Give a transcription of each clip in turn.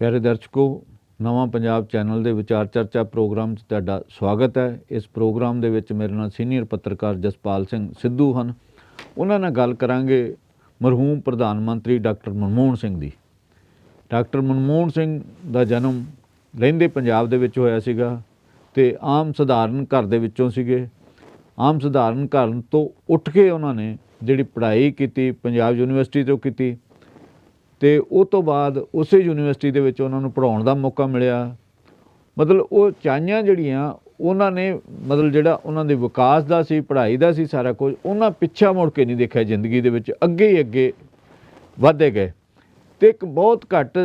ਪਿਆਰੇ ਦਰਸ਼ਕੋ, ਨਵਾਂ ਪੰਜਾਬ ਚੈਨਲ ਦੇ ਵਿਚਾਰ ਚਰਚਾ ਪ੍ਰੋਗਰਾਮ 'ਚ ਤੁਹਾਡਾ ਸਵਾਗਤ ਹੈ। ਇਸ ਪ੍ਰੋਗਰਾਮ ਦੇ ਵਿੱਚ ਮੇਰੇ ਨਾਲ ਸੀਨੀਅਰ ਪੱਤਰਕਾਰ ਜਸਪਾਲ ਸਿੰਘ ਸਿੱਧੂ ਹਨ। ਉਹਨਾਂ ਨਾਲ ਗੱਲ ਕਰਾਂਗੇ ਮਰਹੂਮ ਪ੍ਰਧਾਨ ਮੰਤਰੀ ਡਾਕਟਰ ਮਨਮੋਹਨ ਸਿੰਘ ਦੀ। ਡਾਕਟਰ ਮਨਮੋਹਨ ਸਿੰਘ ਦਾ ਜਨਮ ਲਹਿੰਦੇ ਪੰਜਾਬ ਦੇ ਵਿੱਚ ਹੋਇਆ ਸੀਗਾ ਤੇ ਆਮ ਸਧਾਰਨ ਘਰ ਦੇ ਵਿੱਚੋਂ ਸੀਗੇ। ਆਮ ਸਧਾਰਨ ਘਰ ਤੋਂ ਉੱਠ ਕੇ ਉਹਨਾਂ ਨੇ ਜਿਹੜੀ ਪੜ੍ਹਾਈ ਕੀਤੀ, ਪੰਜਾਬ ਯੂਨੀਵਰਸਿਟੀ ਤੋਂ ਕੀਤੀ ਤੇ ਉਹ ਤੋਂ ਬਾਅਦ ਉਸੇ ਯੂਨੀਵਰਸਿਟੀ ਦੇ ਵਿੱਚ ਉਹਨਾਂ ਨੂੰ ਪੜਾਉਣ ਦਾ ਮੌਕਾ ਮਿਲਿਆ। ਮਤਲਬ ਉਹ ਚਾਹੀਆਂ ਜਿਹੜੀਆਂ, ਉਹਨਾਂ ਨੇ ਮਤਲਬ ਜਿਹੜਾ ਉਹਨਾਂ ਦੇ ਵਿਕਾਸ ਦਾ ਸੀ, ਪੜ੍ਹਾਈ ਦਾ ਸੀ ਸਾਰਾ ਕੁਝ, ਉਹਨਾਂ ਪਿੱਛਾ ਮੁੜ ਕੇ ਨਹੀਂ ਦੇਖਿਆ ਜ਼ਿੰਦਗੀ ਦੇ ਵਿੱਚ। ਅੱਗੇ ਹੀ ਅੱਗੇ ਵਧਦੇ ਗਏ। ਤੇ ਇੱਕ ਬਹੁਤ ਘੱਟ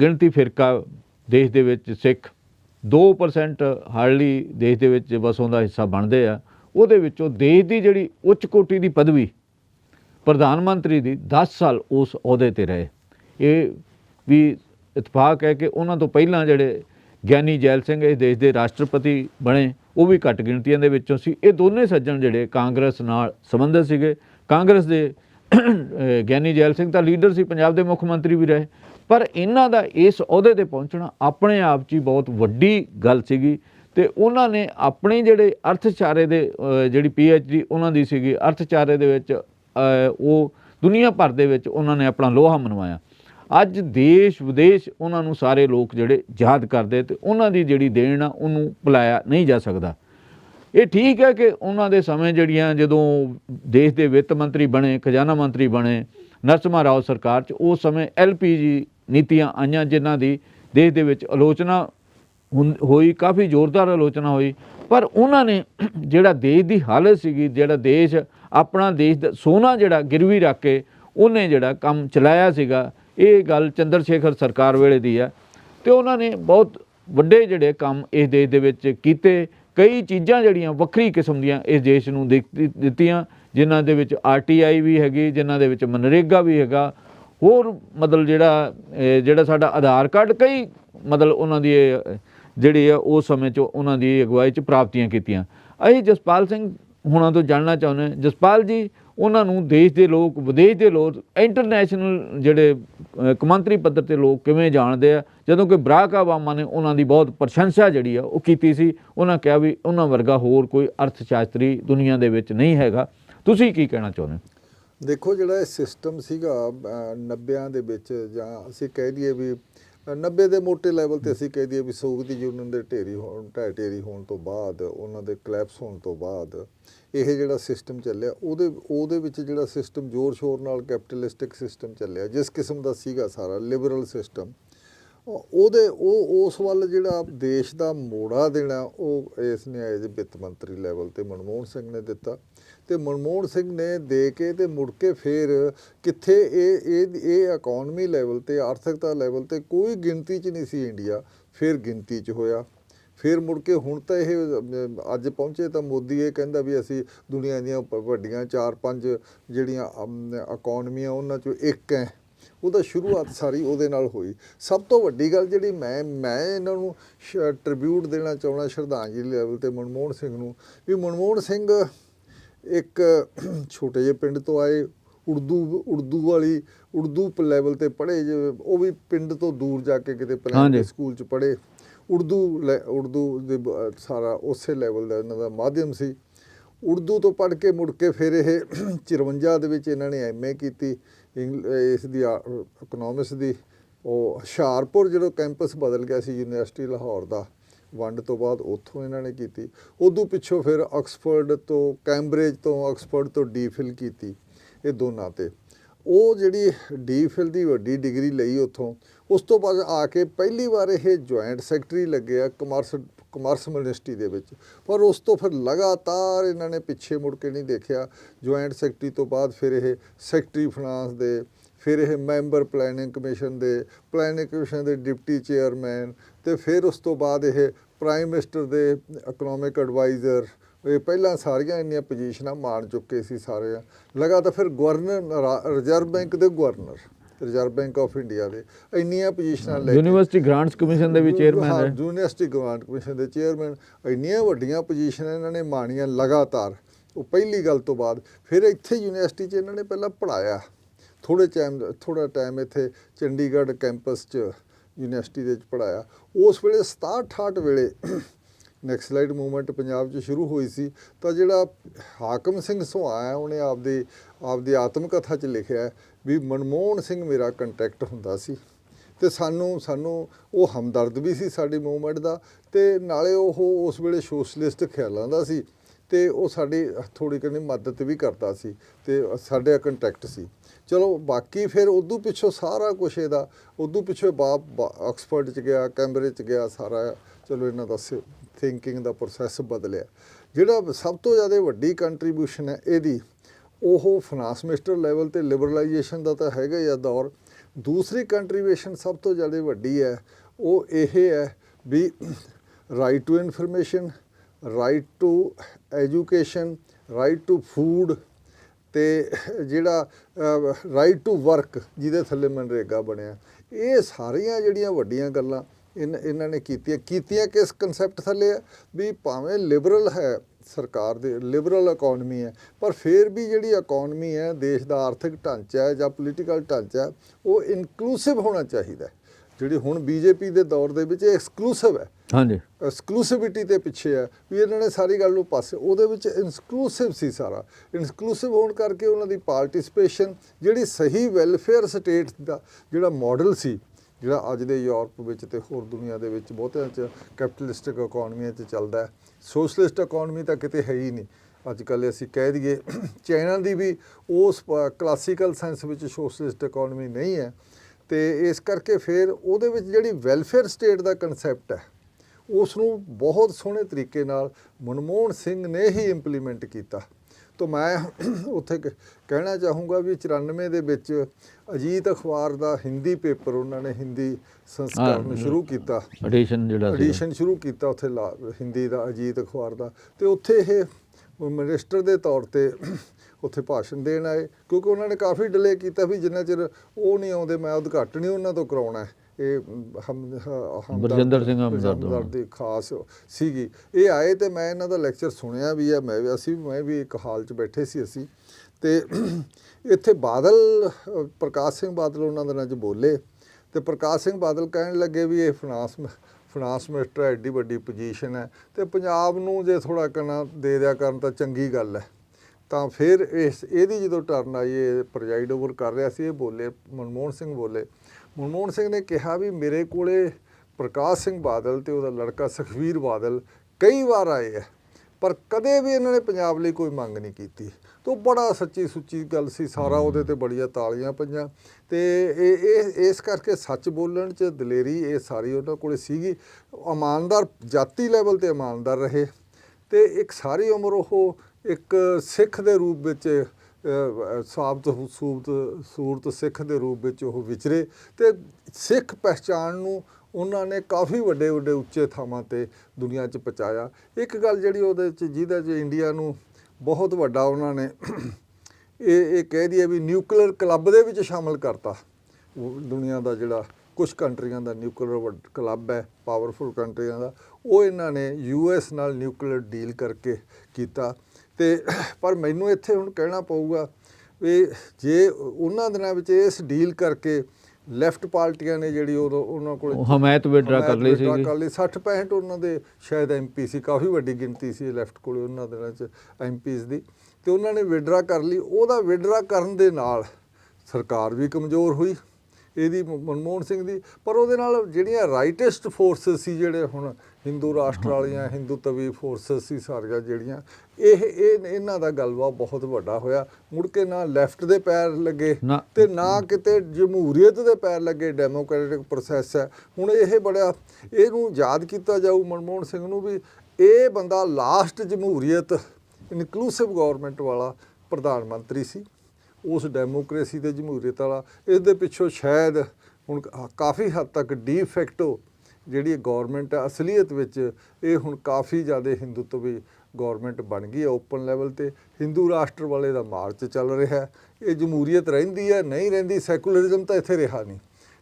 ਗਿਣਤੀ ਫਿਰਕਾ ਦੇਸ਼ ਦੇ ਵਿੱਚ ਸਿੱਖ 2% ਹਾਰਡਲੀ ਦੇਸ਼ ਦੇ ਵਿੱਚ ਵਸੋਂ ਦਾ ਹਿੱਸਾ ਬਣਦੇ ਆ। ਉਹਦੇ ਵਿੱਚੋਂ ਦੇਸ਼ ਦੀ ਜਿਹੜੀ ਉੱਚ ਕੋਟੀ ਦੀ ਪਦਵੀ ਪ੍ਰਧਾਨ ਮੰਤਰੀ ਦੀ 10 ਸਾਲ ਉਸ ਅਹੁਦੇ ਤੇ ਰਹੇ। ਇਹ ਵੀ ਇਤਫਾਕ ਹੈ ਕਿ ਉਹਨਾਂ ਤੋਂ ਪਹਿਲਾਂ ਜਿਹੜੇ ਗਿਆਨੀ ਜੈਲ ਸਿੰਘ ਇਸ ਦੇਸ਼ ਦੇ ਰਾਸ਼ਟਰਪਤੀ ਬਣੇ ਉਹ ਵੀ ਘੱਟ ਗਿਣਤੀਆਂ ਦੇ ਵਿੱਚੋਂ ਸੀ। ਇਹ ਦੋਨੇ ਸੱਜਣ ਜਿਹੜੇ ਕਾਂਗਰਸ ਨਾਲ ਸੰਬੰਧਿਤ ਸੀਗੇ। ਕਾਂਗਰਸ ਦੇ ਗਿਆਨੀ ਜੈਲ ਸਿੰਘ ਤਾਂ ਲੀਡਰ ਸੀ ਪੰਜਾਬ ਦੇ ਮੁੱਖ ਮੰਤਰੀ ਵੀ ਰਹੇ। ਪਰ ਇਹਨਾਂ ਦਾ ਇਸ ਅਹੁਦੇ ਤੇ ਪਹੁੰਚਣਾ ਆਪਣੇ ਆਪ 'ਚ ਹੀ ਬਹੁਤ ਵੱਡੀ ਗੱਲ ਸੀਗੀ ਤੇ ਉਹਨਾਂ ਨੇ ਆਪਣੇ ਜਿਹੜੇ ਅਰਥਚਾਰੇ ਦੇ ਅਹ, ਜਿਹੜੀ ਡੀ ਉਹਨਾਂ ਦੀ ਸੀਗੀ ਅਰਥਚਾਰੇ ਦੇ ਵਿੱਚ ਉਹ ਦੁਨੀਆ ਭਰ ਦੇ ਵਿੱਚ ਉਹਨਾਂ ਨੇ ਆਪਣਾ ਲੋਹਾ ਮਨਵਾਇਆ। ਅੱਜ ਦੇਸ਼ ਵਿਦੇਸ਼ ਉਹਨਾਂ ਨੂੰ ਸਾਰੇ ਲੋਕ ਜਿਹੜੇ ਯਾਦ ਕਰਦੇ ਤੇ ਉਹਨਾਂ ਦੀ ਜਿਹੜੀ ਦੇਣ ਆ, ਉਹਨੂੰ ਭੁਲਾਇਆ ਨਹੀਂ ਜਾ ਸਕਦਾ। ਇਹ ਠੀਕ ਹੈ ਕਿ ਉਹਨਾਂ ਦੇ ਸਮੇਂ ਜਿਹੜੀਆਂ ਜਦੋਂ ਦੇਸ਼ ਦੇ ਵਿੱਤ ਮੰਤਰੀ ਬਣੇ, ਖਜ਼ਾਨਾ ਮੰਤਰੀ ਬਣੇ, ਨਰਸਿਮਹਾ ਰਾਓ ਸਰਕਾਰ 'ਚ, ਉਸ ਸਮੇਂ ਐਲਪੀਜੀ ਨੀਤੀਆਂ ਆਈਆਂ ਜਿਨ੍ਹਾਂ ਦੀ ਦੇਸ਼ ਦੇ ਵਿੱਚ ਆਲੋਚਨਾ ਹੁੰ- ਹੋਈ, ਕਾਫੀ ਜ਼ੋਰਦਾਰ ਆਲੋਚਨਾ ਹੋਈ। ਪਰ ਉਹਨਾਂ ਨੇ ਜਿਹੜਾ ਦੇਸ਼ ਦੀ ਹਾਲਤ ਸੀਗੀ, ਜਿਹੜਾ ਦੇਸ਼ ਆਪਣਾ ਦੇਸ਼ ਦਾ ਸੋਨਾ ਜਿਹੜਾ ਗਿਰਵੀ ਰੱਖ ਕੇ ਉਹਨੇ ਜਿਹੜਾ ਕੰਮ ਚਲਾਇਆ ਸੀਗਾ ਇਹ ਗੱਲ ਚੰਦਰ ਸ਼ੇਖਰ ਸਰਕਾਰ ਵੇਲੇ ਦੀ ਹੈ ਤੇ ਉਹਨਾਂ ਨੇ ਬਹੁਤ ਵੱਡੇ ਜਿਹੜੇ ਕੰਮ ਇਸ ਦੇਸ਼ ਦੇ ਵਿੱਚ ਕੀਤੇ। ਕਈ ਚੀਜ਼ਾਂ ਜਿਹੜੀਆਂ ਵੱਖਰੀ ਕਿਸਮ ਦੀਆਂ ਇਸ ਦੇਸ਼ ਨੂੰ ਦਿੱਤੀ- ਦਿੱਤੀਆਂ, ਜਿਨ੍ਹਾਂ ਦੇ ਵਿੱਚ ਆਰਟੀਆਈ ਵੀ ਹੈਗੀ, ਜਿਨ੍ਹਾਂ ਦੇ ਵਿੱਚ ਮਨਰੇਗਾ ਵੀ ਹੈਗਾ। ਹੋਰ ਮਤਲਬ ਜਿਹੜਾ ਜਿਹੜਾ ਸਾਡਾ ਆਧਾਰ ਕਾਰਡ, ਕਈ ਮਤਲਬ ਉਹਨਾਂ ਦੀ ਜਿਹੜੀ ਆ ਉਸ ਸਮੇਂ 'ਚ ਉਹਨਾਂ ਦੀ ਅਗਵਾਈ 'ਚ ਪ੍ਰਾਪਤੀਆਂ ਕੀਤੀਆਂ। ਅਸੀਂ ਜਸਪਾਲ ਸਿੰਘ ਹੁਣਾਂ ਤੋਂ ਜਾਣਨਾ ਚਾਹੁੰਦੇ ਹਾਂ। ਜਸਪਾਲ ਜੀ ਉਹਨਾਂ ਨੂੰ ਦੇਸ਼ ਦੇ ਲੋਕ ਵਿਦੇਸ਼ ਦੇ ਲੋਕ ਇੰਟਰਨੈਸ਼ਨਲ ਜਿਹੜੇ ਅਹ, ਕੌਮਾਂਤਰੀ ਪੱਧਰ ਤੇ ਲੋਕ ਕਿਵੇਂ ਜਾਣਦੇ ਆ ਜਦੋਂ ਕਿ ਬਰਾਕ ਓਬਾਮਾ ਨੇ ਉਹਨਾਂ ਦੀ ਬਹੁਤ ਪ੍ਰਸ਼ੰਸਾ ਜਿਹੜੀ ਆ ਉਹ ਕੀਤੀ ਸੀ ਉਹਨਾਂ ਕਿਹਾ ਵੀ ਉਹਨਾਂ ਵਰਗਾ ਹੋਰ ਕੋਈ ਅਰਥ ਸ਼ਾਸਤਰੀ ਦੁਨੀਆ ਦੇ ਵਿੱਚ ਨਹੀਂ ਹੈਗਾ। ਤੁਸੀਂ ਕੀ ਕਹਿਣਾ ਚਾਹੁੰਦੇ ਦੇਖੋ ਜਿਹੜਾ ਇਹ ਸਿਸਟਮ ਸੀਗਾ 90ਾਂ ਦੇ ਵਿੱਚ ਜਾਂ ਅਸੀਂ ਕਹਿ ਦਈਏ ਵੀ 90 ਦੇ ਮੋਟੇ ਲੈਵਲ ਤੇ ਅਸੀਂ ਕਹਿ ਦਈਏ ਵੀ ਸੋਵੀਅਤ ਯੂਨੀਅਨ ਦੇ ਢੇਰੀ ਹੋਣ, ਢਹਿ ਢੇਰੀ ਹੋਣ ਤੋਂ ਬਾਅਦ, ਉਹਨਾਂ ਦੇ ਕਲੈਪਸ ਹੋਣ ਤੋਂ ਬਾਅਦ ਇਹ ਜਿਹੜਾ ਸਿਸਟਮ ਚੱਲਿਆ, ਉਹਦੇ ਉਹਦੇ ਵਿੱਚ ਜਿਹੜਾ ਸਿਸਟਮ ਜ਼ੋਰ ਸ਼ੋਰ ਨਾਲ ਕੈਪੀਟਲਿਸਟਿਕ ਸਿਸਟਮ ਚੱਲਿਆ, ਜਿਸ ਕਿਸਮ ਦਾ ਸੀਗਾ ਸਾਰਾ ਲਿਬਰਲ ਸਿਸਟਮ ਉਹਦੇ, ਉਹ, ਉਸ ਵੱਲ ਜਿਹੜਾ ਦੇਸ਼ ਦਾ ਮੋੜਾ ਦੇਣਾ, ਉਹ ਇਸ ਨੇ ਐਜ ਵਿੱਤ ਮੰਤਰੀ ਲੈਵਲ ਤੇ ਮਨਮੋਹਨ ਸਿੰਘ ਨੇ ਦਿੱਤਾ। ਤੇ ਮਨਮੋਹਨ ਸਿੰਘ ਨੇ ਦੇ ਕੇ ਤੇ ਮੁੜ ਕੇ ਫੇਰ ਕਿੱਥੇ ਇਹ ਇਹ ਇਹ ਇਕਨੋਮੀ ਲੈਵਲ ਤੇ ਆਰਥਿਕਤਾ ਲੈਵਲ ਤੇ ਕੋਈ ਗਿਣਤੀ 'ਚ ਨਹੀਂ ਸੀ ਇੰਡੀਆ ਫਿਰ ਗਿਣਤੀ 'ਚ ਹੋਇਆ। ਫਿਰ ਮੁੜ ਕੇ ਹੁਣ ਤਾਂ ਇਹ ਅੱਜ ਪਹੁੰਚੇ ਤਾਂ ਮੋਦੀ ਇਹ ਕਹਿੰਦਾ ਵੀ ਅਸੀਂ ਦੁਨੀਆ ਦੀਆਂ ਵੱਡੀਆਂ 4-5 ਜਿਹੜੀਆਂ ਇਕਨੋਮੀਆਂ ਉਹਨਾਂ 'ਚੋਂ ਇੱਕ ਹੈ ਉਹਦਾ ਸ਼ੁਰੂਆਤ ਸਾਰੀ ਉਹਦੇ ਨਾਲ ਹੋਈ। ਸਭ ਤੋਂ ਵੱਡੀ ਗੱਲ ਜਿਹੜੀ ਮੈਂ ਮੈਂ ਇਹਨਾਂ ਨੂੰ ਟ੍ਰਿਬਿਊਟ ਦੇਣਾ ਚਾਹੁੰਦਾ ਸ਼ਰਧਾਂਜਲੀ ਲੈਵਲ ਤੇ ਮਨਮੋਹਨ ਸਿੰਘ ਨੂੰ, ਵੀ ਮਨਮੋਹਨ ਸਿੰਘ ਇੱਕ ਛੋਟੇ ਜਿਹੇ ਪਿੰਡ ਤੋਂ ਆਏ ਉਰਦੂ ਉਰਦੂ ਵਾਲੀ ਉਰਦੂ ਲੈਵਲ ਤੇ ਪੜ੍ਹੇ ਉਹ ਵੀ ਪਿੰਡ ਤੋਂ ਦੂਰ ਜਾ ਕੇ ਕਿਤੇ ਪ੍ਰਾਇਮਰੀ। ਸਕੂਲ ਚ ਪੜ੍ਹੇ। ਉਰਦੂ ਉਰਦੂ ਦੇ ਸਾਰਾ ਉਸੇ ਲੈਵਲ ਦਾ ਇਹਨਾਂ ਦਾ ਮਾਧਿਅਮ ਸੀ। ਉਰਦੂ ਤੋਂ ਪੜ੍ਹ ਕੇ ਮੁੜ ਕੇ ਫਿਰ ਇਹ 54 ਦੇ ਵਿੱਚ ਇਹਨਾਂ ਨੇ ਐਮਏ ਕੀਤੀ ਇਸ ਦੀ ਇਕਨੋਮਿਕਸ ਦੀ। ਉਹ ਹੁਸ਼ਿਆਰਪੁਰ ਜਦੋਂ ਕੈਂਪਸ ਬਦਲ ਗਿਆ ਸੀ ਯੂਨੀਵਰਸਿਟੀ ਲਾਹੌਰ ਦਾ ਵੰਡ ਤੋਂ ਬਾਅਦ ਉੱਥੋਂ ਇਹਨਾਂ ਨੇ ਕੀਤੀ। ਉਦੋਂ ਪਿੱਛੋਂ ਫਿਰ ਆਕਸਫੋਰਡ ਤੋਂ, ਕੈਂਬਰਿਜ ਤੋਂ, ਆਕਸਫੋਰਡ ਤੋਂ ਡੀਫਿਲ ਕੀਤੀ ਇਹ ਦੋਨਾਂ ਤੇ। ਉਹ ਜਿਹੜੀ ਡੀਫਿਲ ਦੀ ਵੱਡੀ ਡਿਗਰੀ ਲਈ ਉੱਥੋਂ, ਉਸ ਤੋਂ ਬਾਅਦ ਆ ਕੇ ਪਹਿਲੀ ਵਾਰ ਇਹ ਜੁਆਇੰਟ ਸੈਕਟਰੀ ਲੱਗਿਆ ਕਮਰਸ ਕਮਰਸ ਮਿਨਿਸਟਰੀ ਦੇ ਵਿੱਚ। ਪਰ ਉਸ ਤੋਂ ਫਿਰ ਲਗਾਤਾਰ ਇਹਨਾਂ ਨੇ ਪਿੱਛੇ ਮੁੜ ਕੇ ਨਹੀਂ ਦੇਖਿਆ। ਜੁਆਇੰਟ ਸੈਕਟਰੀ ਤੋਂ ਬਾਅਦ ਫਿਰ ਇਹ ਸੈਕਟਰੀ ਫਾਈਨਾਂਸ ਦੇ ਫਿਰ ਇਹ ਮੈਂਬਰ ਪਲੈਨਿੰਗ ਕਮਿਸ਼ਨ ਦੇ ਪਲੈਨਿੰਗ ਕਮਿਸ਼ਨ ਦੇ ਡਿਪਟੀ ਚੇਅਰਮੈਨ ਤੇ ਫਿਰ ਉਸ ਤੋਂ ਬਾਅਦ ਇਹ ਪ੍ਰਾਈਮ ਮਿਨਿਸਟਰ ਦੇ ਇਕਨੋਮਿਕ ਐਡਵਾਈਜ਼ਰ ਇਹ ਪਹਿਲਾਂ ਸਾਰੀਆਂ ਇੰਨੀਆਂ ਪੋਜੀਸ਼ਨਾਂ ਮਾਣ ਚੁੱਕੇ ਸੀ ਸਾਰੇ ਲਗਾਤਾਰ ਫਿਰ ਗਵਰਨਰ ਰਿਜ਼ਰਵ ਬੈਂਕ ਦੇ governor reserve bank of India ਦੇ ਇੰਨੀਆਂ ਪੋਜੀਸ਼ਨਾਂ ਲੈ ਯੂਨੀਵਰਸਿਟੀ ਗ੍ਰਾਂਟਸ ਕਮਿਸ਼ਨ ਦੇ ਵੀ ਚੇਅਰਮੈਨ ਹੈ। ਯੂਨੀਵਰਸਿਟੀ ਗ੍ਰਾਂਟ ਕਮਿਸ਼ਨ ਦੇ ਚੇਅਰਮੈਨ ਇੰਨੀਆਂ ਵੱਡੀਆਂ ਪੋਜੀਸ਼ਨਾਂ ਇਹਨਾਂ ਨੇ ਮਾਣੀਆਂ ਲਗਾਤਾਰ। ਉਹ ਪਹਿਲੀ ਗੱਲ ਤੋਂ ਬਾਅਦ ਫਿਰ ਇੱਥੇ ਯੂਨੀਵਰਸਿਟੀ 'ਚ ਇਹਨਾਂ ਨੇ ਪਹਿਲਾਂ ਪੜਾਇਆ ਥੋੜੇ ਟਾਈਮ ਥੋੜਾ ਟਾਈਮ ਇੱਥੇ ਚੰਡੀਗੜ੍ਹ ਕੈਂਪਸ 'ਚ ਯੂਨੀਵਰਸਿਟੀ ਦੇ ਵਿੱਚ ਪੜਾਇਆ ਉਸ ਵੇਲੇ 67 68 ਵੇਲੇ ਨੈਕਸਲਾਈਡ ਮੂਵਮੈਂਟ ਪੰਜਾਬ 'ਚ ਸ਼ੁਰੂ ਹੋਈ ਸੀ। ਤਾਂ ਜਿਹੜਾ ਹਾਕਮ ਸਿੰਘ ਸੁਹਾ ਹੈ ਉਹਨੇ ਆਪਦੀ ਆਪਦੀ ਆਤਮ ਕਥਾ 'ਚ ਲਿਖਿਆ ਵੀ ਮਨਮੋਹਨ ਸਿੰਘ ਮੇਰਾ ਕੰਟੈਕਟ ਹੁੰਦਾ ਸੀ। ਤੇ ਸਾਨੂੰ ਸਾਨੂੰ ਉਹ ਹਮਦਰਦ ਵੀ ਸੀ ਸਾਡੀ ਮੂਵਮੈਂਟ ਦਾ ਤੇ ਨਾਲੇ ਉਹ ਉਸ ਵੇਲੇ ਸੋਸ਼ਲਿਸਟ ਖਿਆਲਾਂ ਦਾ ਸੀ ਤੇ ਉਹ ਸਾਡੀ ਥੋੜੀ ਕਿੰਨੀ ਮਦਦ ਵੀ ਕਰਦਾ ਸੀ ਤੇ ਸਾਡੇ ਕੰਟੈਕਟ ਸੀ। ਚਲੋ ਬਾਕੀ ਫਿਰ ਉਦੋਂ ਪਿੱਛੋਂ ਸਾਰਾ ਕੁਝ ਇਹਦਾ, ਉਦੋਂ ਪਿੱਛੋਂ ਬਾਪ ਬਾ- ਆਕਸਫੋਰਡ ਚ ਗਿਆ, ਕੈਂਬਰਿਜ ਚ ਗਿਆ ਸਾਰਾ, ਚਲੋ ਇਹਨਾਂ ਦਾ ਥਿੰਕਿੰਗ ਦਾ ਪ੍ਰੋਸੈਸ ਬਦਲਿਆ। ਜਿਹੜਾ ਸਭ ਤੋਂ ਜ਼ਿਆਦਾ ਵੱਡੀ ਕੰਟਰੀਬਿਊਸ਼ਨ ਹੈ ਇਹਦੀ, ਉਹ ਫਾਈਨਾਂਸ ਮਿਨਿਸਟਰ ਲੈਵਲ ਤੇ ਲਿਬਰਲਾਈਜੇਸ਼ਨ ਦਾ ਤਾਂ ਹੈਗਾ ਹੀ ਆ ਦੌਰ। ਦੂਸਰੀ ਕੰਟਰੀਬਿਊਸ਼ਨ ਸਭ ਤੋਂ ਜ਼ਿਆਦਾ ਵੱਡੀ ਹੈ, ਉਹ ਇਹ ਹੈ ਵੀ right to information right to education right to food ਤੇ ਜਿਹੜਾ ਰਾਈਟ ਟੂ ਵਰਕ ਜਿਹਦੇ ਥੱਲੇ ਮਨਰੇਗਾ ਬਣਿਆ, ਇਹ ਸਾਰੀਆਂ ਜਿਹੜੀਆਂ ਵੱਡੀਆਂ ਗੱਲਾਂ ਇਨ- ਇਹਨਾਂ ਨੇ ਕੀਤੀਆਂ ਕੀਤੀਆਂ ਕਿਸ ਕਨਸੈਪਟ ਥੱਲੇ ਵੀ ਭਾਵੇਂ ਲਿਬਰਲ ਹੈ ਸਰਕਾਰ ਦੇ ਲਿਬਰਲ ਇਕਨੋਮੀ ਹੈ, ਪਰ ਫਿਰ ਵੀ ਜਿਹੜੀ ਇਕਨੋਮੀ ਹੈ, ਦੇਸ਼ ਦਾ ਆਰਥਿਕ ਢਾਂਚਾ ਹੈ ਜਾਂ ਪੋਲੀਟੀਕਲ ਢਾਂਚਾ ਉਹ ਇਨਕਲੂਸਿਵ ਹੋਣਾ ਚਾਹੀਦਾ ਜਿਹੜੀ ਹੁਣ ਬੀਜੇਪੀ ਦੇ ਦੌਰ ਦੇ ਵਿੱਚ ਐਕਸਕਲੂਸਿਵ ਹੈ। ਹਾਂਜੀ। ਐਕਸਕਲੂਸਿਵਿਟੀ ਤੇ ਪਿੱਛੇ ਹੈ ਵੀ ਇਹਨਾਂ ਨੇ ਸਾਰੀ ਗੱਲ ਨੂੰ ਪਾਸੇ ਉਹਦੇ ਵਿੱਚ ਇਨਕਲੂਸਿਵ ਸੀ ਸਾਰਾ। ਇਨਕਲੂਸਿਵ ਹੋਣ ਕਰਕੇ ਉਹਨਾਂ ਦੀ ਪਾਰਟਿਸਿਪੇਸ਼ਨ ਜਿਹੜੀ ਸਹੀ ਵੈਲਫੇਅਰ ਸਟੇਟ ਦਾ ਜਿਹੜਾ ਮਾਡਲ ਸੀ ਜਿਹੜਾ ਅੱਜ ਦੇ ਯੂਰਪ ਵਿੱਚ ਤੇ ਹੋਰ ਦੁਨੀਆ ਦੇ ਵਿੱਚ ਬਹੁਤਿਆਂ ਚ ਕੈਪੀਟਲਿਸਟਿਕ ਇਕਨੋਮੀਆਂ 'ਚ ਚੱਲਦਾ ਹੈ। ਸੋਸ਼ਲਿਸਟ ਇਕਨੋਮੀ ਤਾਂ ਕਿਤੇ ਹੈ ਹੀ ਨਹੀਂ। ਅੱਜ ਕੱਲ੍ਹ ਅਸੀਂ ਕਹਿ ਦਈਏ ਚਾਈਨਾ ਦੀ ਵੀ ਉਸ ਕਲਾਸੀਕਲ ਸੈਂਸ ਵਿੱਚ ਸੋਸ਼ਲਿਸਟ ਇਕਨੋਮੀ ਨਹੀਂ ਹੈ। ਤੇ ਇਸ ਕਰਕੇ ਫਿਰ ਉਹਦੇ ਵਿੱਚ ਜਿਹੜੀ ਵੈਲਫੇਅਰ ਸਟੇਟ ਦਾ ਕਨਸੈਪਟ ਹੈ ਉਸ ਨੂੰ ਬਹੁਤ ਸੋਹਣੇ ਤਰੀਕੇ ਨਾਲ ਮਨਮੋਹਨ ਸਿੰਘ ਨੇ ਹੀ ਇੰਪਲੀਮੈਂਟ ਕੀਤਾ। ਤਾਂ ਮੈਂ ਉੱਥੇ ਕਹਿਣਾ ਚਾਹੂੰਗਾ ਵੀ 94 ਦੇ ਵਿੱਚ ਅਜੀਤ ਅਖਬਾਰ ਦਾ ਹਿੰਦੀ ਪੇਪਰ ਉਹਨਾਂ ਨੇ ਹਿੰਦੀ ਸੰਸਕਰਣ ਹਾਂ, ਸ਼ੁਰੂ ਕੀਤਾ। ਐਡੀਸ਼ਨ ਜਿਹੜਾ ਸੀ ਐਡੀਸ਼ਨ ਸ਼ੁਰੂ ਕੀਤਾ ਉੱਥੇ ਹਿੰਦੀ ਦਾ ਅਜੀਤ ਅਖਬਾਰ ਦਾ। ਤੇ ਉੱਥੇ ਇਹ ਮਿਨਿਸਟਰ ਦੇ ਤੌਰ ਤੇ ਉੱਥੇ ਭਾਸ਼ਣ ਦੇਣ ਆਏ ਕਿਉਂਕਿ ਉਹਨਾਂ ਨੇ ਕਾਫੀ ਡਿਲੇ ਕੀਤਾ ਵੀ ਜਿੰਨਾ ਚਿਰ ਉਹ ਨਹੀਂ ਆਉਂਦੇ ਮੈਂ ਉਦਘਾਟਨ ਹੀ ਉਹਨਾਂ ਤੋਂ ਕਰਾਉਣਾ। ਹੈ ਇਹ ਹਮ ਬਰਜਿੰਦਰ ਸਿੰਘ ਹਮਦਰਦ। ਦੀ ਖਾਸ ਸੀਗੀ। ਇਹ ਆਏ ਤੇ ਮੈਂ ਇਹਨਾਂ ਦਾ ਲੈਕਚਰ ਸੁਣਿਆ ਵੀ ਹੈ ਮੈਂ ਵੀ ਅਸੀਂ ਵੀ- ਮੈਂ ਵੀ ਇੱਕ ਹਾਲ 'ਚ ਬੈਠੇ ਸੀ ਅਸੀਂ। ਤੇ ਇੱਥੇ ਬਾਦਲ ਪ੍ਰਕਾਸ਼ ਸਿੰਘ ਬਾਦਲ ਉਹਨਾਂ ਦੇ ਨਾਲ ਬੋਲੇ। ਤੇ ਪ੍ਰਕਾਸ਼ ਸਿੰਘ ਬਾਦਲ ਕਹਿਣ ਲੱਗੇ ਵੀ ਇਹ ਫਾਈਨਾਂਸ ਫਾਈਨਾਂਸ ਮਿਨਿਸਟਰ ਐਡੀ ਵੱਡੀ ਪੋਜੀਸ਼ਨ ਹੈ ਤੇ ਪੰਜਾਬ ਨੂੰ ਜੇ ਥੋੜਾ ਕਣਾ ਦੇ ਦਿਆ ਕਰਨ ਤਾਂ ਚੰਗੀ ਗੱਲ ਹੈ ਤਾਂ ਫਿਰ ਇਸ ਇਹਦੀ ਜਦੋਂ ਟਰਨ ਆਈ ਇਹ ਪ੍ਰੈਜ਼ਾਈਡ ਓਵਰ ਕਰ ਰਿਹਾ ਸੀ ਇਹ ਬੋਲੇ ਮਨਮੋਹਨ ਸਿੰਘ ਬੋਲੇ। ਮਨਮੋਹਨ ਸਿੰਘ ਨੇ ਕਿਹਾ ਵੀ ਮੇਰੇ ਕੋਲੇ ਪ੍ਰਕਾਸ਼ ਸਿੰਘ ਬਾਦਲ ਤੇ ਉਹਦਾ ਲੜਕਾ ਸੁਖਵੀਰ ਬਾਦਲ ਕਈ ਵਾਰ ਆਏ ਹੈ ਪਰ ਕਦੇ ਵੀ ਇਹਨਾਂ ਨੇ ਪੰਜਾਬ ਲਈ ਕੋਈ ਮੰਗ ਨਹੀਂ ਕੀਤੀ। ਤੋ ਬੜਾ ਸੱਚੀ ਸੁੱਚੀ ਗੱਲ ਸੀ, ਸਾਰਾ ਉਹਦੇ ਤੇ ਬੜੀਆਂ ਤਾਲੀਆਂ ਪਈਆਂ। ਤੇ ਇਹ ਇਹ, ਇਸ ਕਰਕੇ ਸੱਚ ਬੋਲਣ ਚ ਦਲੇਰੀ ਇਹ ਸਾਰੀ ਉਹਨਾਂ ਕੋਲੇ ਸੀਗੀ। ਇਮਾਨਦਾਰ ਜਾਤੀ ਲੈਵਲ ਤੇ ਇਮਾਨਦਾਰ ਰਹੇ। ਤੇ ਇੱਕ ਸਾਰੀ ਉਮਰ ਉਹ ਇੱਕ ਸਿੱਖ ਦੇ ਰੂਪ ਵਿੱਚ ਸਾਬਤ ਸੂਰਤ ਸੂਰਤ ਸਿੱਖ ਦੇ ਰੂਪ ਵਿੱਚ ਉਹ ਵਿਚਰੇ ਤੇ ਸਿੱਖ ਪਹਿਚਾਣ ਨੂੰ ਉਹਨਾਂ ਨੇ ਕਾਫੀ ਵੱਡੇ ਵੱਡੇ ਉੱਚੇ ਥਾਵਾਂ ਤੇ ਦੁਨੀਆ 'ਚ ਪਹੁੰਚਾਇਆ। ਇੱਕ ਗੱਲ ਜਿਹੜੀ ਉਹਦੇ 'ਚ, ਜਿਹਦੇ 'ਚ ਇੰਡੀਆ ਨੂੰ ਬਹੁਤ ਵੱਡਾ ਉਹਨਾਂ ਨੇ ਇਹ ਇਹ ਕਹਿ ਦਈਏ ਵੀ ਨਿਊਕਲੀਅਰ ਕਲੱਬ ਦੇ ਵਿੱਚ ਸ਼ਾਮਲ ਕਰਤਾ। ਦੁਨੀਆ ਦਾ ਜਿਹੜਾ ਕੁਝ ਕੰਟਰੀਆਂ ਦਾ ਨਿਊਕਲੀਅਰ ਕਲੱਬ ਹੈ, ਪਾਵਰਫੁਲ ਕੰਟਰੀਆਂ ਦਾ, ਉਹ ਇਹਨਾਂ ਨੇ ਯੂਐਸ ਨਾਲ ਨਿਊਕਲੀਅਰ ਡੀਲ ਕਰਕੇ ਕੀਤਾ। ਤੇ ਪਰ ਮੈਨੂੰ ਇੱਥੇ ਹੁਣ ਕਹਿਣਾ ਪਊਗਾ ਵੀ ਜੇ ਉਹਨਾਂ ਦਿਨਾਂ ਵਿੱਚ ਇਸ ਡੀਲ ਕਰਕੇ ਲੈਫਟ ਪਾਰਟੀਆਂ ਨੇ ਜਿਹੜੀ ਉਦੋਂ ਉਹਨਾਂ ਕੋਲ ਉਹ ਹਮਾਇਤ withdraw ਕਰ ਲਈ ਸੀਗੀ। ਕਰ ਲਈ 60 65 ਉਹਨਾਂ ਦੇ ਸ਼ਾਇਦ ਐਮਪੀ ਸੀ ਕਾਫੀ ਵੱਡੀ ਗਿਣਤੀ ਸੀ ਲੈਫਟ ਕੋਲੇ ਉਹਨਾਂ ਦਿਨਾਂ ਚ ਐਮਪੀਸ ਦੀ ਤੇ ਉਹਨਾਂ ਨੇ ਵਿਡਰਾ ਕਰ ਲਈ ਉਹਦਾ ਵਿਡਰਾ ਕਰਨ ਦੇ ਨਾਲ ਸਰਕਾਰ ਵੀ ਕਮਜ਼ੋਰ ਹੋਈ ਇਹਦੀ ਮਨਮੋਹਨ ਸਿੰਘ ਦੀ ਪਰ ਉਹਦੇ ਨਾਲ ਜਿਹੜੀਆਂ ਰਾਈਟਿਸਟ ਫੋਰਸਸ ਸੀ ਜਿਹੜੇ ਹੁਣ ਹਿੰਦੂ ਰਾਸ਼ਟਰ ਵਾਲੀਆਂ ਹਿੰਦੂ ਤਵੀ ਫੋਰਸਸ ਸੀ ਸਾਰੀਆਂ ਜਿਹੜੀਆਂ ਇਹ ਇਹ ਇਹਨਾਂ ਦਾ ਗਲਵਾ ਬਹੁਤ ਵੱਡਾ ਹੋਇਆ। ਮੁੜ ਕੇ ਨਾ ਲੈਫਟ ਦੇ ਪੈਰ ਲੱਗੇ ਤੇ ਨਾ ਕਿਤੇ ਜਮਹੂਰੀਅਤ ਦੇ ਪੈਰ ਲੱਗੇ ਡੈਮੋਕ੍ਰੈਟਿਕ ਪ੍ਰੋਸੈਸ ਹੈ। ਹੁਣ ਇਹ ਬੜਾ ਇਹਨੂੰ ਯਾਦ ਕੀਤਾ ਜਾਊ ਮਨਮੋਹਨ ਸਿੰਘ ਨੂੰ ਵੀ ਇਹ ਬੰਦਾ ਲਾਸਟ ਜਮਹੂਰੀਅਤ ਇਨਕਲੂਸਿਵ ਗਵਰਨਮੈਂਟ ਵਾਲਾ ਪ੍ਰਧਾਨ ਮੰਤਰੀ ਸੀ। ਉਸ ਡੈਮੋਕ੍ਰੇਸੀ ਤੇ ਜਮਹੂਰੀਅਤ ਵਾਲਾ ਇਸ ਦੇ ਪਿੱਛੋਂ ਸ਼ਾਇਦ ਹੁਣ ਕਾਫੀ ਹੱਦ ਤੱਕ ਡੀ ਜਿਹੜੀ ਗਵਰਨਮੈਂਟ ਹੈ ਅਸਲੀਅਤ ਵਿੱਚ ਇਹ ਹੁਣ ਕਾਫੀ ਜ਼ਿਆਦਾ ਹਿੰਦੂਤਵੀ ਗਵਰਨਮੈਂਟ ਬਣ ਗਈ ਹੈ ਓਪਨ ਲੈਵਲ ਤੇ। ਹਿੰਦੂ ਰਾਸ਼ਟਰ ਵਾਲੇ ਦਾ ਮਾਰਚ ਚੱਲ ਰਿਹਾ। ਹੈ ਇਹ ਜਮਹੂਰੀਅਤ ਰਹਿੰਦੀ ਹੈ ਨਹੀਂ ਰਹਿੰਦੀ ਸੈਕੂਲਰਿਜ਼ਮ ਤਾਂ ਇੱਥੇ ਰਿਹਾ ਨਹੀਂ।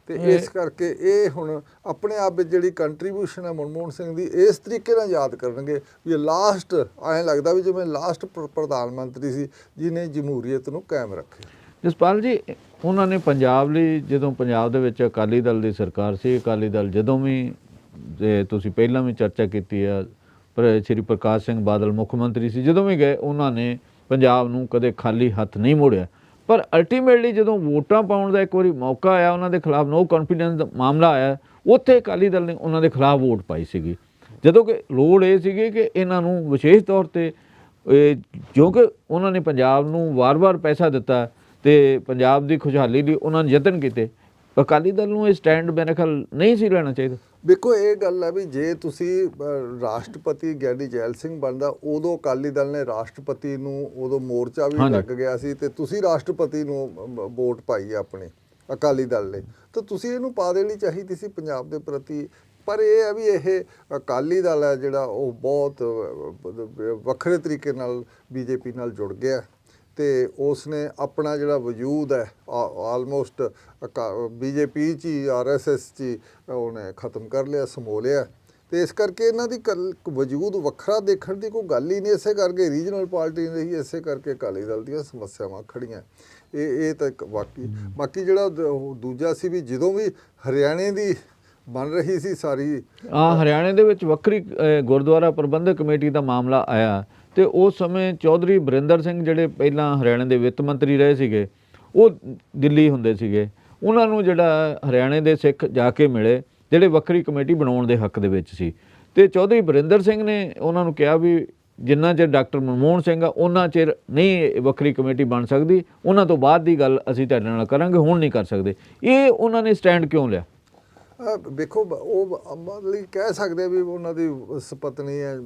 ਤੇ ਇਸ ਕਰਕੇ ਇਹ ਹੁਣ ਆਪਣੇ ਆਪ ਵਿੱਚ ਜਿਹੜੀ ਕੰਟਰੀਬਿਊਸ਼ਨ ਹੈ ਮਨਮੋਹਨ ਸਿੰਘ ਦੀ ਇਸ ਤਰੀਕੇ ਨਾਲ ਯਾਦ ਕਰਨਗੇ ਵੀ ਲਾਸਟ ਐਂ ਲੱਗਦਾ ਵੀ ਜਿਵੇਂ ਲਾਸਟ ਪ੍ਰਧਾਨ ਮੰਤਰੀ ਸੀ ਜਿਹਨੇ ਜਮਹੂਰੀਅਤ ਨੂੰ ਕਾਇਮ ਰੱਖਿਆ। ਜਸਪਾਲ ਜੀ ਉਹਨਾਂ ਨੇ ਪੰਜਾਬ ਲਈ ਜਦੋਂ ਪੰਜਾਬ ਦੇ ਵਿੱਚ ਅਕਾਲੀ ਦਲ ਦੀ ਸਰਕਾਰ ਸੀ ਅਕਾਲੀ ਦਲ ਜਦੋਂ ਵੀ ਜੇ ਤੁਸੀਂ ਪਹਿਲਾਂ ਵੀ ਚਰਚਾ ਕੀਤੀ ਆ ਪਰ ਸ੍ਰੀ ਪ੍ਰਕਾਸ਼ ਸਿੰਘ ਬਾਦਲ ਮੁੱਖ ਮੰਤਰੀ ਸੀ ਜਦੋਂ ਵੀ ਗਏ ਉਹਨਾਂ ਨੇ ਪੰਜਾਬ ਨੂੰ ਕਦੇ ਖਾਲੀ ਹੱਥ ਨਹੀਂ ਮੋੜਿਆ। ਪਰ ਅਲਟੀਮੇਟਲੀ ਜਦੋਂ ਵੋਟਾਂ ਪਾਉਣ ਦਾ ਇੱਕ ਵਾਰੀ ਮੌਕਾ ਆਇਆ, ਉਹਨਾਂ ਦੇ ਖਿਲਾਫ ਨੋ ਕੌਨਫੀਡੈਂਸ ਦਾ ਮਾਮਲਾ ਆਇਆ, ਉੱਥੇ ਅਕਾਲੀ ਦਲ ਨੇ ਉਹਨਾਂ ਦੇ ਖਿਲਾਫ ਵੋਟ ਪਾਈ ਸੀਗੀ। ਜਦੋਂ ਕਿ ਲੋੜ ਇਹ ਸੀਗੀ ਕਿ ਇਹਨਾਂ ਨੂੰ ਵਿਸ਼ੇਸ਼ ਤੌਰ ਤੇ, ਇਹ ਕਿਉਂਕਿ ਉਹਨਾਂ ਨੇ ਪੰਜਾਬ ਨੂੰ ਵਾਰ-ਵਾਰ ਪੈਸਾ ਦਿੱਤਾ ਤੇ ਪੰਜਾਬ ਦੀ ਖੁਸ਼ਹਾਲੀ ਲਈ ਉਹਨਾਂ ਨੇ ਯਤਨ ਕੀਤੇ, ਅਕਾਲੀ ਦਲ ਨੂੰ ਇਹ ਸਟੈਂਡ ਮੇਰੇ ਖਿਆਲ ਨਹੀਂ ਸੀ ਲੈਣਾ ਚਾਹੀਦਾ। ਵੇਖੋ ਇਹ ਗੱਲ ਹੈ ਵੀ ਜੇ ਤੁਸੀਂ ਰਾਸ਼ਟਰਪਤੀ ਗਿਆਨੀ ਜੈਲ ਸਿੰਘ ਬਣਦਾ ਉਦੋਂ ਅਕਾਲੀ ਦਲ ਨੇ ਰਾਸ਼ਟਰਪਤੀ ਨੂੰ ਉਦੋਂ ਮੋਰਚਾ ਵੀ। ਲੱਗ ਗਿਆ ਸੀ ਤੇ ਤੁਸੀਂ ਰਾਸ਼ਟਰਪਤੀ ਨੂੰ ਵੋਟ ਪਾਈ ਹੈ ਆਪਣੀ ਅਕਾਲੀ ਦਲ ਨੇ। ਤਾਂ ਤੁਸੀਂ ਇਹਨੂੰ ਪਾ ਦੇਣੀ ਚਾਹੀਦੀ ਸੀ ਪੰਜਾਬ ਦੇ ਪ੍ਰਤੀ। ਪਰ ਇਹ ਹੈ ਵੀ ਇਹ ਅਕਾਲੀ ਦਲ ਹੈ ਜਿਹੜਾ ਉਹ ਬਹੁਤ ਵੱਖਰੇ ਤਰੀਕੇ ਨਾਲ ਬੀਜੇਪੀ ਨਾਲ ਜੁੜ ਗਿਆ। ਤੇ ਉਸ ਨੇ ਆਪਣਾ ਜਿਹੜਾ ਵਜੂਦ ਹੈ ਆਲਮੋਸਟ ਬੀਜੇਪੀ ਚ ਹੀ ਆਰਐਸਐਸ ਚ ਹੀ, ਉਹਨੇ ਖਤਮ ਕਰ ਲਿਆ, ਸਮੋ ਲਿਆ। ਤੇ ਇਸ ਕਰਕੇ ਇਹਨਾਂ ਦੀ ਕੱਲ- ਵਜੂਦ ਵੱਖਰਾ ਦੇਖਣ ਦੀ ਕੋਈ ਗੱਲ ਹੀ ਨਹੀਂ, ਇਸੇ ਕਰਕੇ ਰੀਜਨਲ ਪਾਰਟੀ ਰਹੀ ਇਸੇ ਕਰਕੇ ਅਕਾਲੀ ਦਲ ਦੀਆਂ ਸਮੱਸਿਆਵਾਂ ਖੜੀਆਂ ਇਹ ਇਹ ਤਾਂ ਇੱਕ ਬਾਕੀ ਬਾਕੀ ਜਿਹੜਾ ਦੂਜਾ ਸੀ ਵੀ ਜਦੋਂ ਵੀ ਹਰਿਆਣੇ ਦੀ ਬਣ ਰਹੀ ਸੀ ਸਾਰੀ ਆ ਹਰਿਆਣੇ ਦੇ ਵਿੱਚ ਵੱਖਰੀ ਗੁਰਦੁਆਰਾ ਪ੍ਰਬੰਧਕ ਕਮੇਟੀ ਦਾ ਮਾਮਲਾ ਆਇਆ। ਤੇ ਉਸ ਸਮੇਂ ਚੌਧਰੀ ਬਰਿੰਦਰ ਸਿੰਘ ਜਿਹੜੇ ਪਹਿਲਾਂ ਹਰਿਆਣੇ ਦੇ ਵਿੱਤ ਮੰਤਰੀ ਰਹੇ ਸੀਗੇ, ਉਹ ਦਿੱਲੀ ਹੁੰਦੇ ਸੀਗੇ। ਉਹਨਾਂ ਨੂੰ ਜਿਹੜਾ ਹਰਿਆਣੇ ਦੇ ਸਿੱਖ ਜਾ ਕੇ ਮਿਲੇ, ਜਿਹੜੇ ਵੱਖਰੀ ਕਮੇਟੀ ਬਣਾਉਣ ਦੇ ਹੱਕ ਦੇ ਵਿੱਚ ਸੀ। ਤੇ ਚੌਧਰੀ ਬਰਿੰਦਰ ਸਿੰਘ ਨੇ ਉਹਨਾਂ ਨੂੰ ਕਿਹਾ ਵੀ ਜਿੰਨਾ ਚਿਰ ਡਾਕਟਰ ਮਨਮੋਹਨ ਸਿੰਘ ਆ ਉਹਨਾਂ ਚਿਰ ਨਹੀਂ ਵੱਖਰੀ ਕਮੇਟੀ ਬਣ ਸਕਦੀ। ਉਹਨਾਂ ਤੋਂ ਬਾਅਦ ਦੀ ਗੱਲ ਅਸੀਂ ਤੁਹਾਡੇ ਨਾਲ ਕਰਾਂਗੇ, ਹੁਣ ਨਹੀਂ ਕਰ ਸਕਦੇ। ਇਹ ਉਹਨਾਂ ਨੇ ਸਟੈਂਡ ਕਿਉਂ ਲਿਆ? ਵੇਖੋ ਬ- ਉਹ ਮਤਲਬ ਕਹਿ ਸਕਦੇ ਵੀ ਉਹਨਾਂ ਦੀ ਸਪਤਨੀ ਹੈ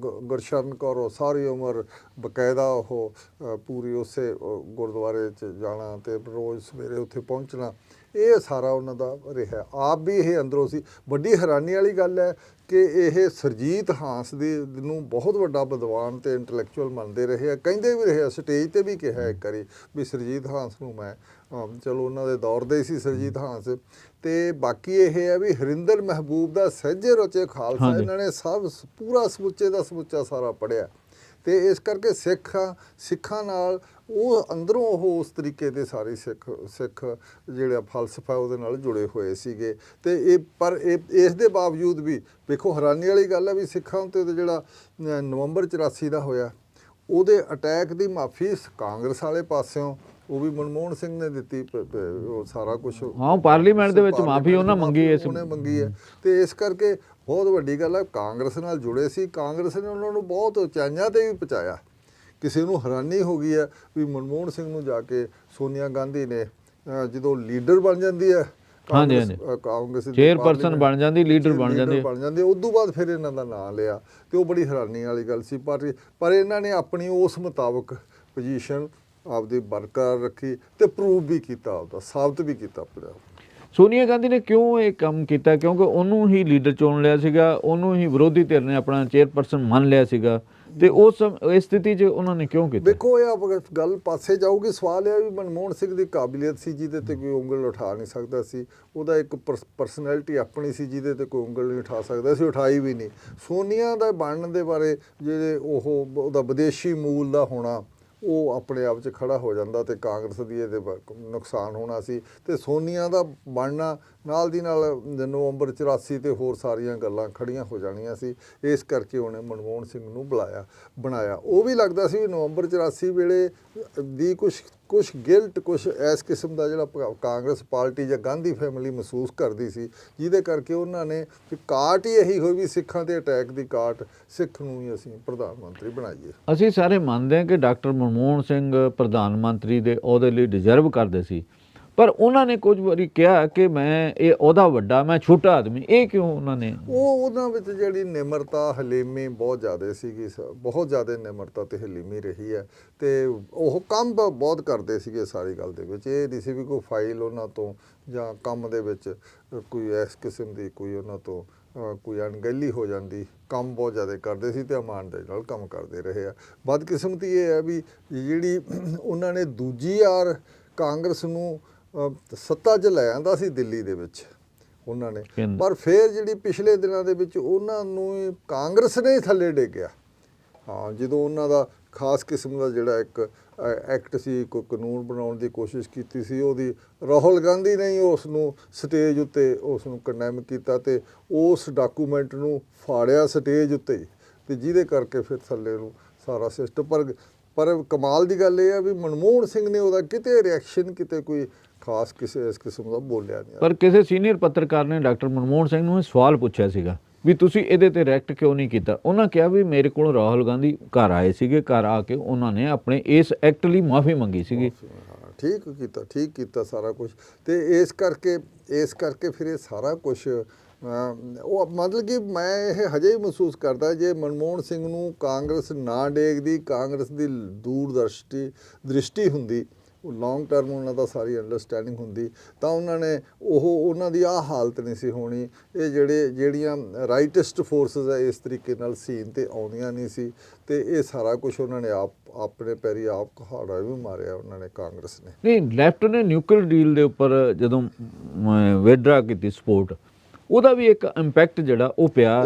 ਗੁਰਸ਼ਰਨ ਕੌਰ, ਉਹ ਸਾਰੀ ਉਮਰ ਬਕਾਇਦਾ ਉਹ ਪੂਰੀ ਉਸੇ ਗੁਰਦੁਆਰੇ 'ਚ ਜਾਣਾ ਤੇ ਰੋਜ਼ ਸਵੇਰੇ ਉੱਥੇ ਪਹੁੰਚਣਾ। ਇਹ ਸਾਰਾ ਉਹਨਾਂ ਦਾ ਰਿਹਾ। ਆਪ ਵੀ ਇਹ ਅੰਦਰੋਂ ਸੀ। ਵੱਡੀ ਹੈਰਾਨੀ ਵਾਲੀ ਗੱਲ ਹੈ ਕਿ ਇਹ ਸਰਜੀਤ ਹਾਂਸ ਦੀ ਨੂੰ ਬਹੁਤ ਵੱਡਾ ਵਿਦਵਾਨ ਤੇ ਇੰਟੈਲੈਕਚੁਅਲ ਮੰਨਦੇ ਰਹੇ ਆ। ਕਹਿੰਦੇ ਵੀ ਰਹੇ ਆ ਸਟੇਜ ਤੇ ਵੀ ਕਿਹਾ ਇੱਕ ਵਾਰੀ ਵੀ ਸਰਜੀਤ ਹਾਂਸ ਨੂੰ ਮੈਂ ਚਲੋ ਉਹਨਾਂ ਦੇ ਦੌਰ ਦੇ ਸੀ ਸਰਜੀਤ ਹਾਂਸ। ਤੇ ਬਾਕੀ ਇਹ ਹੈ ਵੀ ਹਰਿੰਦਰ ਮਹਿਬੂਬ ਦਾ ਸਹਿਜੇ ਰਚੇ ਖਾਲਸਾ। ਇਹਨਾਂ ਨੇ ਸਭ ਪੂਰਾ ਸਮੁੱਚੇ ਦਾ ਸਮੁੱਚਾ ਸਾਰਾ ਪੜਿਆ ਤੇ ਇਸ ਕਰਕੇ ਸਿੱਖਾਂ ਸਿੱਖਾਂ ਨਾਲ ਉਹ ਅੰਦਰੋਂ ਉਹ ਉਸ ਤਰੀਕੇ ਦੇ ਸਾਰੇ ਸਿੱਖ ਸਿੱਖ ਜਿਹੜਾ ਫਲਸਫਾ ਉਹਦੇ ਨਾਲ ਜੁੜੇ ਹੋਏ ਸੀਗੇ। ਤੇ ਇਹ ਪਰ ਇਹ, ਇਸ ਦੇ ਬਾਵਜੂਦ ਵੀ ਵੇਖੋ ਹੈਰਾਨੀ ਵਾਲੀ ਗੱਲ ਹੈ ਵੀ ਸਿੱਖਾਂ ਉੱਤੇ ਤੇ ਜਿਹੜਾ ਨਵੰਬਰ 84 ਦਾ ਹੋਇਆ, ਉਹਦੇ ਅਟੈਕ ਦੀ ਮਾਫੀ ਕਾਂਗਰਸ ਵਾਲੇ ਪਾਸਿਓਂ ਉਹ ਵੀ ਮਨਮੋਹਨ ਸਿੰਘ ਨੇ ਦਿੱਤੀ ਪ- ਪ- ਉਹ ਸਾਰਾ ਕੁਝ ਹਾਂ ਪਾਰਲੀਮੈਂਟ ਦੇ ਵਿੱਚ ਮਾਫੀ ਉਹਨਾਂ ਮੰਗੀ ਇਸ ਉਹਨੇ ਮੰਗੀ ਹੈ। ਤੇ ਇਸ ਕਰਕੇ ਬਹੁਤ ਵੱਡੀ ਗੱਲ ਹੈ ਕਾਂਗਰਸ ਨਾਲ ਜੁੜੇ ਸੀ। ਕਾਂਗਰਸ ਨੇ ਉਹਨਾਂ ਨੂੰ ਬਹੁਤ ਉਚਾਈਆਂ ਤੇ ਵੀ ਪਹੁੰਚਾਇਆ। ਕਿਸੇ ਨੂੰ ਹੈਰਾਨੀ ਹੋ ਗਈ ਹੈ ਵੀ ਮਨਮੋਹਨ ਸਿੰਘ ਨੂੰ ਜਾ ਕੇ ਸੋਨੀਆ ਗਾਂਧੀ ਨੇ ਜਦੋਂ ਲੀਡਰ ਬਣ ਜਾਂਦੀ ਹੈ ਹਾਂਜੀ, ਕਾਂਗਰਸ- ਕਾਂਗਰਸ ਦੀ ਪਾਰਲੀਮੈਂਟ- ਬਣ ਜਾਂਦੀ, leader ਬਣ ਜਾਂਦੀ। ਬਣ ਜਾਂਦੇ ਉਸ ਤੋਂ ਬਾਅਦ ਫਿਰ ਇਹਨਾਂ ਦਾ ਨਾਮ ਲਿਆ ਤੇ ਉਹ ਬੜੀ ਹੈਰਾਨੀ ਵਾਲੀ ਗੱਲ ਸੀ। ਪਰ ਪਰ ਇਹਨਾਂ ਨੇ ਆਪਣੀ ਉਸ ਮੁਤਾਬਕ ਪੋਜੀਸ਼ਨ ਆਪਦੀ ਬਰਕਰਾਰ ਰੱਖੀ ਤੇ ਪ੍ਰੂਵ ਵੀ ਕੀਤਾ ਆਪਦਾ ਸਾਬਤ ਵੀ ਕੀਤਾ ਆਪਣਾ ਸੋਨੀਆ ਗਾਂਧੀ ਨੇ ਕਿਉਂ ਇਹ ਕੰਮ ਕੀਤਾ? ਕਿਉਂਕਿ ਉਹਨੂੰ ਹੀ ਲੀਡਰ ਚੁਣ ਲਿਆ ਸੀਗਾ ਉਹਨੂੰ ਹੀ ਵਿਰੋਧੀ ਧਿਰ ਨੇ ਆਪਣਾ ਚੇਅਰਪਰਸਨ ਮੰਨ ਲਿਆ ਸੀਗਾ ਤੇ ਉਸ ਇਸ ਸਥਿਤੀ 'ਚ ਉਹਨਾਂ ਨੇ ਕਿਉਂ ਕੀਤਾ? ਵੇਖੋ ਇਹ ਆਪ ਗੱਲ ਪਾਸੇ ਜਾਊਗੀ ਸਵਾਲ ਇਹ ਆ ਵੀ ਮਨਮੋਹਨ ਸਿੰਘ ਦੀ ਕਾਬਲੀਅਤ ਸੀ ਜਿਹਦੇ ਤੇ ਕੋਈ ਉਂਗਲ ਉਠਾ ਨਹੀਂ ਸਕਦਾ ਸੀ। ਉਹਦਾ ਇੱਕ ਪਰਸਨੈਲਿਟੀ ਆਪਣੀ ਸੀ ਜਿਹਦੇ ਤੇ ਕੋਈ ਉਂਗਲ ਨਹੀਂ ਉਠਾ ਸਕਦਾ ਸੀ ਉਠਾਈ ਵੀ ਨਹੀਂ। ਸੋਨੀਆ ਦਾ ਬਣਨ ਦੇ ਬਾਰੇ ਜਿਹੜੇ ਉਹ ਉਹਦਾ ਵਿਦੇਸ਼ੀ ਮੂਲ ਦਾ ਹੋਣਾ ਉਹ ਆਪਣੇ ਆਪ 'ਚ ਖੜਾ ਹੋ ਜਾਂਦਾ ਤੇ ਕਾਂਗਰਸ ਦੀ ਇਹਦੇ ਨੁਕਸਾਨ ਹੋਣਾ ਸੀ ਤੇ ਸੋਨੀਆ ਦਾ ਬਣਨਾ ਨਾਲ ਦੀ ਨਾਲ ਨਵੰਬਰ 84 ਤੇ ਹੋਰ ਸਾਰੀਆਂ ਗੱਲਾਂ ਖੜੀਆਂ ਹੋ ਜਾਣੀਆਂ ਸੀ, ਇਸ ਕਰਕੇ ਉਹਨੇ ਮਨਮੋਹਨ ਸਿੰਘ ਨੂੰ ਬੁਲਾਇਆ, ਬਣਾਇਆ। ਉਹ ਵੀ ਲੱਗਦਾ ਸੀ ਵੀ ਨਵੰਬਰ 84 ਵੇਲੇ ਦੀ ਕੁਝ ਕੁਝ ਗਿਲਟ ਕੁਝ ਇਸ ਕਿਸਮ ਦਾ ਜਿਹੜਾ ਕਾਂਗਰਸ ਪਾਰਟੀ ਜਾਂ ਗਾਂਧੀ ਫੈਮਿਲੀ ਮਹਿਸੂਸ ਕਰਦੀ ਸੀ, ਜਿਹਦੇ ਕਰਕੇ ਉਹਨਾਂ ਨੇ ਕਾਟ ਹੀ ਇਹੀ ਹੋਈ ਵੀ ਸਿੱਖਾਂ ਤੇ ਅਟੈਕ ਦੀ ਕਾਟ ਸਿੱਖ ਨੂੰ ਹੀ ਅਸੀਂ ਪ੍ਰਧਾਨ ਮੰਤਰੀ ਬਣਾਈਏ। ਅਸੀਂ ਸਾਰੇ ਮੰਨਦੇ ਹਾਂ ਕਿ ਡਾਕਟਰ ਮਨਮੋਹਨ ਸਿੰਘ ਪ੍ਰਧਾਨ ਮੰਤਰੀ ਦੇ ਅਹੁਦੇ ਲਈ ਡਿਜ਼ਰਵ ਕਰਦੇ ਸੀ। ਪਰ ਉਹਨਾਂ ਨੇ ਕੁਝ ਵਾਰੀ ਕਿਹਾ ਕਿ ਮੈਂ, ਇਹ ਉਹਦਾ ਵੱਡਾ, ਮੈਂ ਛੋਟਾ ਆਦਮੀ, ਇਹ ਕਿਉਂ ਉਹਨਾਂ ਨੇ? ਉਹ ਉਹਨਾਂ ਵਿੱਚ ਜਿਹੜੀ ਨਿਮਰਤਾ, ਹਲੀਮੀ ਬਹੁਤ ਜ਼ਿਆਦਾ ਸੀਗੀ ਸ- ਬਹੁਤ ਜ਼ਿਆਦਾ ਨਿਮਰਤਾ ਤੇ ਹਲੀਮੀ ਰਹੀ ਹੈ ਤੇ ਉਹ ਕੰਮ ਬਹੁਤ ਕਰਦੇ ਸੀਗੇ ਸਾਰੀ ਗੱਲ ਦੇ ਵਿੱਚ। ਇਹ ਨਹੀਂ ਸੀ ਵੀ ਕੋਈ ਫਾਈਲ ਉਹਨਾਂ ਤੋਂ ਜਾਂ ਕੰਮ ਦੇ ਵਿੱਚ ਕੋਈ ਇਸ ਕਿਸਮ ਦੀ ਕੋਈ ਉਹਨਾਂ ਤੋਂ ਕੋਈ ਅਣਗਹਿਲੀ ਹੋ ਜਾਂਦੀ। ਕੰਮ ਬਹੁਤ ਜ਼ਿਆਦਾ ਕਰਦੇ ਸੀ ਤੇ ਇਮਾਨਦਾਰੀ ਨਾਲ ਕੰਮ ਕਰਦੇ ਰਹੇ ਆ। ਬਦਕਿਸਮਤੀ ਇਹ ਹੈ ਵੀ ਜਿਹੜੀ ਉਹਨਾਂ ਨੇ ਦੂਜੀ ਵਾਰ ਕਾਂਗਰਸ ਨੂੰ ਸੱਤਾ 'ਚ ਲੈ ਆਂਦਾ ਸੀ ਦਿੱਲੀ ਦੇ ਵਿੱਚ ਉਹਨਾਂ ਨੇ। ਪਰ ਫਿਰ ਜਿਹੜੀ ਪਿਛਲੇ ਦਿਨਾਂ ਦੇ ਵਿੱਚ ਉਹਨਾਂ ਨੂੰ ਕਾਂਗਰਸ ਨੇ ਹੀ ਥੱਲੇ ਡੇਗਿਆ ਹਾਂ ਜਦੋਂ ਉਹਨਾਂ ਦਾ ਖਾਸ ਕਿਸਮ ਦਾ ਜਿਹੜਾ ਇੱਕ ਐਕਟ ਸੀ ਕੋਈ ਕਾਨੂੰਨ ਬਣਾਉਣ ਦੀ ਕੋਸ਼ਿਸ਼ ਕੀਤੀ ਸੀ ਉਹਦੀ ਰਾਹੁਲ ਗਾਂਧੀ ਨੇ ਹੀ ਉਸ ਨੂੰ ਸਟੇਜ ਉੱਤੇ ਉਸ ਨੂੰ ਕੰਡੈਮ ਕੀਤਾ ਤੇ ਉਸ ਡਾਕੂਮੈਂਟ ਨੂੰ ਫਾੜਿਆ ਸਟੇਜ ਉੱਤੇ ਤੇ ਜਿਹਦੇ ਕਰਕੇ ਫਿਰ ਥੱਲੇ ਨੂੰ ਸਾਰਾ ਸਿਸਟਮ ਪਰ ਪਰ ਕਮਾਲ ਦੀ ਗੱਲ ਇਹ ਆ ਵੀ ਮਨਮੋਹਨ ਸਿੰਘ ਨੇ ਉਹਦਾ ਕਿਤੇ ਰਿਐਕਸ਼ਨ ਕਿਤੇ ਕੋਈ ਖਾਸ ਕਿਸੇ ਇਸ ਕਿਸਮ ਦਾ ਬੋਲਿਆ ਨਹੀਂ ਪਰ ਕਿਸੇ ਸੀਨੀਅਰ ਪੱਤਰਕਾਰ ਨੇ ਡਾਕਟਰ ਮਨਮੋਹਨ ਸਿੰਘ ਨੂੰ ਇਹ ਸਵਾਲ ਪੁੱਛਿਆ ਸੀਗਾ ਵੀ ਤੁਸੀਂ ਇਹਦੇ ਤੇ ਰਿਐਕਟ ਕਿਉਂ ਨਹੀਂ ਕੀਤਾ? ਉਹਨਾਂ ਕਿਹਾ ਵੀ ਮੇਰੇ ਕੋਲ ਰਾਹੁਲ ਗਾਂਧੀ ਘਰ ਆਏ ਸੀਗੇ ਘਰ ਆ ਕੇ ਉਹਨਾਂ ਨੇ ਆਪਣੇ ਇਸ ਐਕਟ ਲਈ ਮਾਫੀ ਮੰਗੀ ਸੀਗੀ। ਹਾਂ, ਠੀਕ ਕੀਤਾ ਠੀਕ ਕੀਤਾ ਸਾਰਾ ਕੁਝ। ਤੇ ਇਸ ਕਰਕੇ ਇਸ ਕਰਕੇ ਫਿਰ ਇਹ ਸਾਰਾ ਕੁਝ ਉਹ ਮਤਲਬ ਕਿ ਮੈਂ ਇਹ ਹਜੇ ਵੀ ਮਹਿਸੂਸ ਕਰਦਾ ਜੇ ਮਨਮੋਹਨ ਸਿੰਘ ਨੂੰ ਕਾਂਗਰਸ ਨਾ ਡੇਗਦੀ ਕਾਂਗਰਸ ਦੀ ਦੂਰਦਰਸ਼ਟੀ ਦ੍ਰਿਸ਼ਟੀ ਹੁੰਦੀ ਉਹ ਲੌਂਗ ਟਰਮ ਉਹਨਾਂ ਦਾ ਸਾਰੀ ਅੰਡਰਸਟੈਂਡਿੰਗ ਹੁੰਦੀ, ਤਾਂ ਉਹਨਾਂ ਨੇ ਉਹ, ਉਹਨਾਂ ਦੀ ਆ ਹਾਲਤ ਨਹੀਂ ਸੀ ਹੋਣੀ। ਇਹ ਜਿਹੜੇ, ਜਿਹੜੀਆਂ ਰਾਈਟਿਸਟ ਫੋਰਸਸ ਹੈ ਇਸ ਤਰੀਕੇ ਨਾਲ ਸੀਨ ਤੇ ਆਉਂਦੀਆਂ ਨਹੀਂ ਸੀ। ਤੇ ਇਹ ਸਾਰਾ ਕੁਝ ਉਹਨਾਂ ਨੇ ਆਪ, ਆਪਣੇ ਪੈਰੀ ਆਪ ਕਹਾੜਾ ਵੀ ਮਾਰਿਆ ਉਹਨਾਂ ਨੇ ਕਾਂਗਰਸ ਨੇ। ਨਹੀਂ ਲੈਫਟ ਨੇ ਨਿਊਕਲੀਅਰ ਡੀਲ ਦੇ ਉੱਪਰ ਜਦੋਂ ਵਿਡਰਾ ਕੀਤੀ ਸਪੋਰਟ ਉਹਦਾ ਵੀ ਇੱਕ ਇੰਪੈਕਟ ਜਿਹੜਾ ਉਹ ਪਿਆ।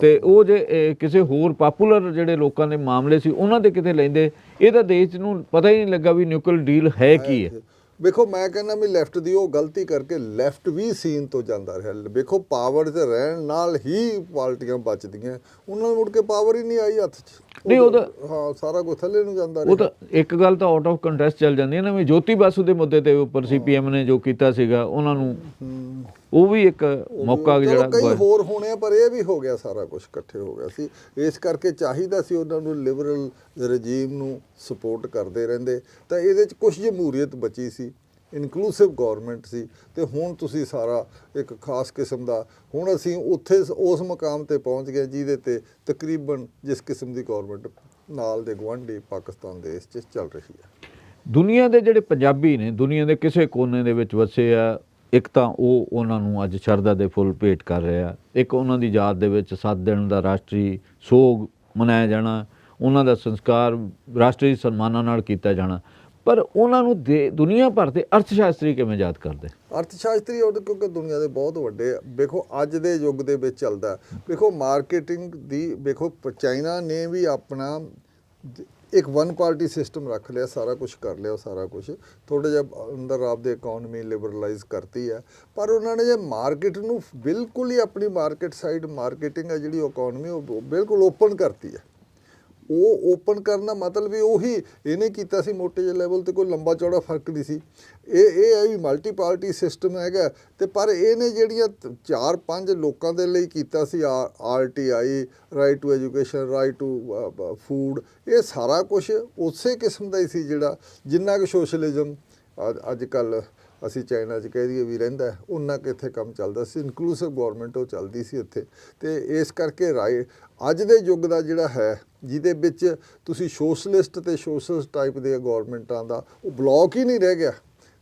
ਤੇ ਉਹ ਜੇ ਕਿਸੇ ਹੋਰ ਪਪੂਲਰ ਜਿਹੜੇ ਲੋਕਾਂ ਦੇ ਮਾਮਲੇ ਸੀ ਉਹਨਾਂ ਦੇ ਕਿਤੇ ਲੈਂਦੇ ਇਹ ਤਾਂ ਦੇਸ਼ ਨੂੰ ਪਤਾ ਹੀ ਨਹੀਂ ਲੱਗਾ ਵੀ ਨਿਊਕਲੀਅਰ ਡੀਲ ਹੈ ਕੀ ਹੈ। ਵੇਖੋ ਮੈਂ ਕਹਿੰਦਾ ਵੀ ਲੈਫਟ ਦੀ ਉਹ ਗਲਤੀ ਕਰਕੇ ਲੈਫਟ ਵੀ ਸੀਨ ਤੋਂ ਜਾਂਦਾ ਰਿਹਾ। ਵੇਖੋ ਪਾਵਰ 'ਤੇ ਰਹਿਣ ਨਾਲ ਹੀ ਪਾਰਟੀਆਂ ਬਚਦੀਆਂ। ਉਹਨਾਂ ਨੂੰ ਮੁੜ ਕੇ ਪਾਵਰ ਹੀ ਨਹੀਂ ਆਈ ਹੱਥ 'ਚ। ਨਹੀਂ, ਉਹ ਤਾਂ- ਹਾਂ ਸਾਰਾ ਕੁਝ ਥੱਲੇ ਨੂੰ ਜਾਂਦਾ ਉਹ ਰਿਹਾ। ਤਾਂ ਇੱਕ ਗੱਲ ਤਾਂ ਆਊਟ ਆਫ ਕੰਟੈਸਟ ਚੱਲ ਜਾਂਦੀ ਹੈ ਨਾ ਵੀ ਜੋਤੀ ਬਾਸੂ ਦੇ ਮੁੱਦੇ ਤੇ ਉੱਪਰ ਸੀਪੀਐਮ ਨੇ ਜੋ ਕੀਤਾ ਸੀਗਾ ਉਹਨਾਂ ਨੂੰ। ਉਹ ਵੀ ਇੱਕ ਮੌਕਾ ਜਿਹੜਾ ਕਈ ਹੋਰ ਹੋਣੇ ਪਰ ਇਹ ਵੀ ਹੋ ਗਿਆ ਸਾਰਾ ਕੁਝ ਇਕੱਠੇ ਹੋ ਗਿਆ ਸੀ। ਇਸ ਕਰਕੇ ਚਾਹੀਦਾ ਸੀ ਉਹਨਾਂ ਨੂੰ ਲਿਬਰਲ ਰਜੀਮ ਨੂੰ ਸਪੋਰਟ ਕਰਦੇ ਰਹਿੰਦੇ। ਤਾਂ ਇਹਦੇ 'ਚ ਕੁਝ ਜਮਹੂਰੀਅਤ ਬਚੀ ਸੀ। ਇਨਕਲੂਸਿਵ ਗਵਰਨਮੈਂਟ ਸੀ ਤੇ ਹੁਣ ਤੁਸੀਂ ਸਾਰਾ ਇੱਕ ਖਾਸ ਕਿਸਮ ਦਾ ਹੁਣ ਅਸੀਂ ਉੱਥੇ ਉਸ ਮਕਾਮ ਤੇ ਪਹੁੰਚ ਗਏ ਜਿਹਦੇ ਤੇ ਤਕਰੀਬਨ ਜਿਸ ਕਿਸਮ ਦੀ ਗਵਰਨਮੈਂਟ ਨਾਲ ਦੇ ਗੁਆਂਢੀ ਪਾਕਿਸਤਾਨ ਦੇਸ਼ 'ਚ ਚੱਲ ਰਹੀ ਹੈ। ਦੁਨੀਆ ਦੇ ਜਿਹੜੇ ਪੰਜਾਬੀ ਨੇ, ਦੁਨੀਆ ਦੇ ਕਿਸੇ ਕੋਨੇ ਦੇ ਵਿੱਚ ਵਸੇ ਆ, ਇੱਕ ਤਾਂ ਉਹ ਉਹਨਾਂ ਨੂੰ ਅੱਜ ਸ਼ਰਧਾ ਦੇ ਫੁੱਲ ਭੇਟ ਕਰ ਰਿਹਾ ਇੱਕ ਉਹਨਾਂ ਦੀ ਯਾਦ ਦੇ ਵਿੱਚ 7 ਦਿਨ ਦਾ ਰਾਸ਼ਟਰੀ ਸੋਗ ਮਨਾਇਆ ਜਾਣਾ, ਉਹਨਾਂ ਦਾ ਸੰਸਕਾਰ ਰਾਸ਼ਟਰੀ ਸਨਮਾਨਾਂ ਨਾਲ ਕੀਤਾ ਜਾਣਾ। ਪਰ ਉਹਨਾਂ ਨੂੰ ਦੇ- ਦੁਨੀਆ ਭਰ ਦੇ ਅਰਥ ਸ਼ਾਸਤਰੀ ਕਿਵੇਂ ਯਾਦ ਕਰਦੇ? ਅਰਥ ਸ਼ਾਸਤਰੀ ਉਹ ਕਿਉਂਕਿ ਦੁਨੀਆ ਦੇ ਬਹੁਤ ਵੱਡੇ ਵੇਖੋ, ਅੱਜ ਦੇ ਯੁੱਗ ਦੇ ਵਿੱਚ ਚੱਲਦਾ ਵੇਖੋ ਮਾਰਕੀਟਿੰਗ ਦੀ ਵੇਖੋ ਪ- ਚਾਈਨਾ ਨੇ ਵੀ ਆਪਣਾ ਇੱਕ ਵਨ ਪਾਰਟੀ ਸਿਸਟਮ ਰੱਖ ਲਿਆ, ਸਾਰਾ ਕੁਝ ਕਰ ਲਿਆ, ਸਾਰਾ ਕੁਝ ਥੋੜਾ ਜਿਹਾ ਅੰਦਰ ਆਪਦੇ ਇਕਨੋਮੀ ਲਿਬਰਲਾਈਜ਼ ਕਰਤੀ ਹੈ। ਪਰ ਉਹਨਾਂ ਨੇ ਜੇ ਮਾਰਕੀਟ ਨੂੰ ਬਿਲਕੁਲ ਹੀ ਆਪਣੀ ਮਾਰਕੀਟ ਸਾਈਡ ਮਾਰਕੀਟਿੰਗ ਹੈ ਜਿਹੜੀ ਇਕਨੋਮੀ ਉਹ ਬਿਲਕੁਲ ਓਪਨ ਕਰਤੀ ਹੈ। ਉਹ ਓਪਨ ਕਰਨ ਦਾ ਮਤਲਬ ਵੀ ਉਹੀ ਇਹਨੇ ਕੀਤਾ ਸੀ ਮੋਟੇ ਜਿਹੇ ਲੈਵਲ ਤੇ ਕੋਈ ਲੰਬਾ ਚੌੜਾ ਫ਼ਰਕ ਨਹੀਂ ਸੀ। ਇਹ ਇਹ ਹੈ ਵੀ ਮਲਟੀ ਪਾਰਟੀ ਸਿਸਟਮ ਹੈਗਾ ਤੇ ਪਰ ਇਹਨੇ ਜਿਹੜੀਆਂ ਚਾਰ ਪੰਜ ਲੋਕਾਂ ਦੇ ਲਈ ਕੀਤਾ ਸੀ RTI right to education right to food ਇਹ ਸਾਰਾ ਕੁਝ ਉਸੇ ਕਿਸਮ ਦਾ ਹੀ ਸੀ ਜਿਹੜਾ ਜਿੰਨਾ ਕਿ ਸੋਸ਼ਲਿਜ਼ਮ ਅੱਜ ਕੱਲ੍ਹ ਅਸੀਂ ਚਾਈਨਾ 'ਚ ਕਹਿ ਦਈਏ ਵੀ ਰਹਿੰਦਾ ਹੈ, ਉਨਾ ਕਿ ਇੱਥੇ ਕੰਮ ਚੱਲਦਾ ਸੀ ਇਨਕਲੂਸਿਵ ਗਵਰਨਮੈਂਟ ਉਹ ਚੱਲਦੀ ਸੀ ਇੱਥੇ। ਤੇ ਇਸ ਕਰਕੇ ਰਾਏ ਅੱਜ ਦੇ ਯੁੱਗ ਦਾ ਜਿਹੜਾ ਹੈ ਜਿਹਦੇ ਵਿੱਚ ਤੁਸੀਂ ਸੋਸ਼ਲਿਸਟ ਤੇ ਸੋਸ਼ਲਿਸਟ ਟਾਈਪ ਦੇ ਗਵਰਨਮੈਂਟਾਂ ਦਾ ਉਹ ਬਲੌਕ ਹੀ ਨਹੀਂ ਰਹਿ ਗਿਆ।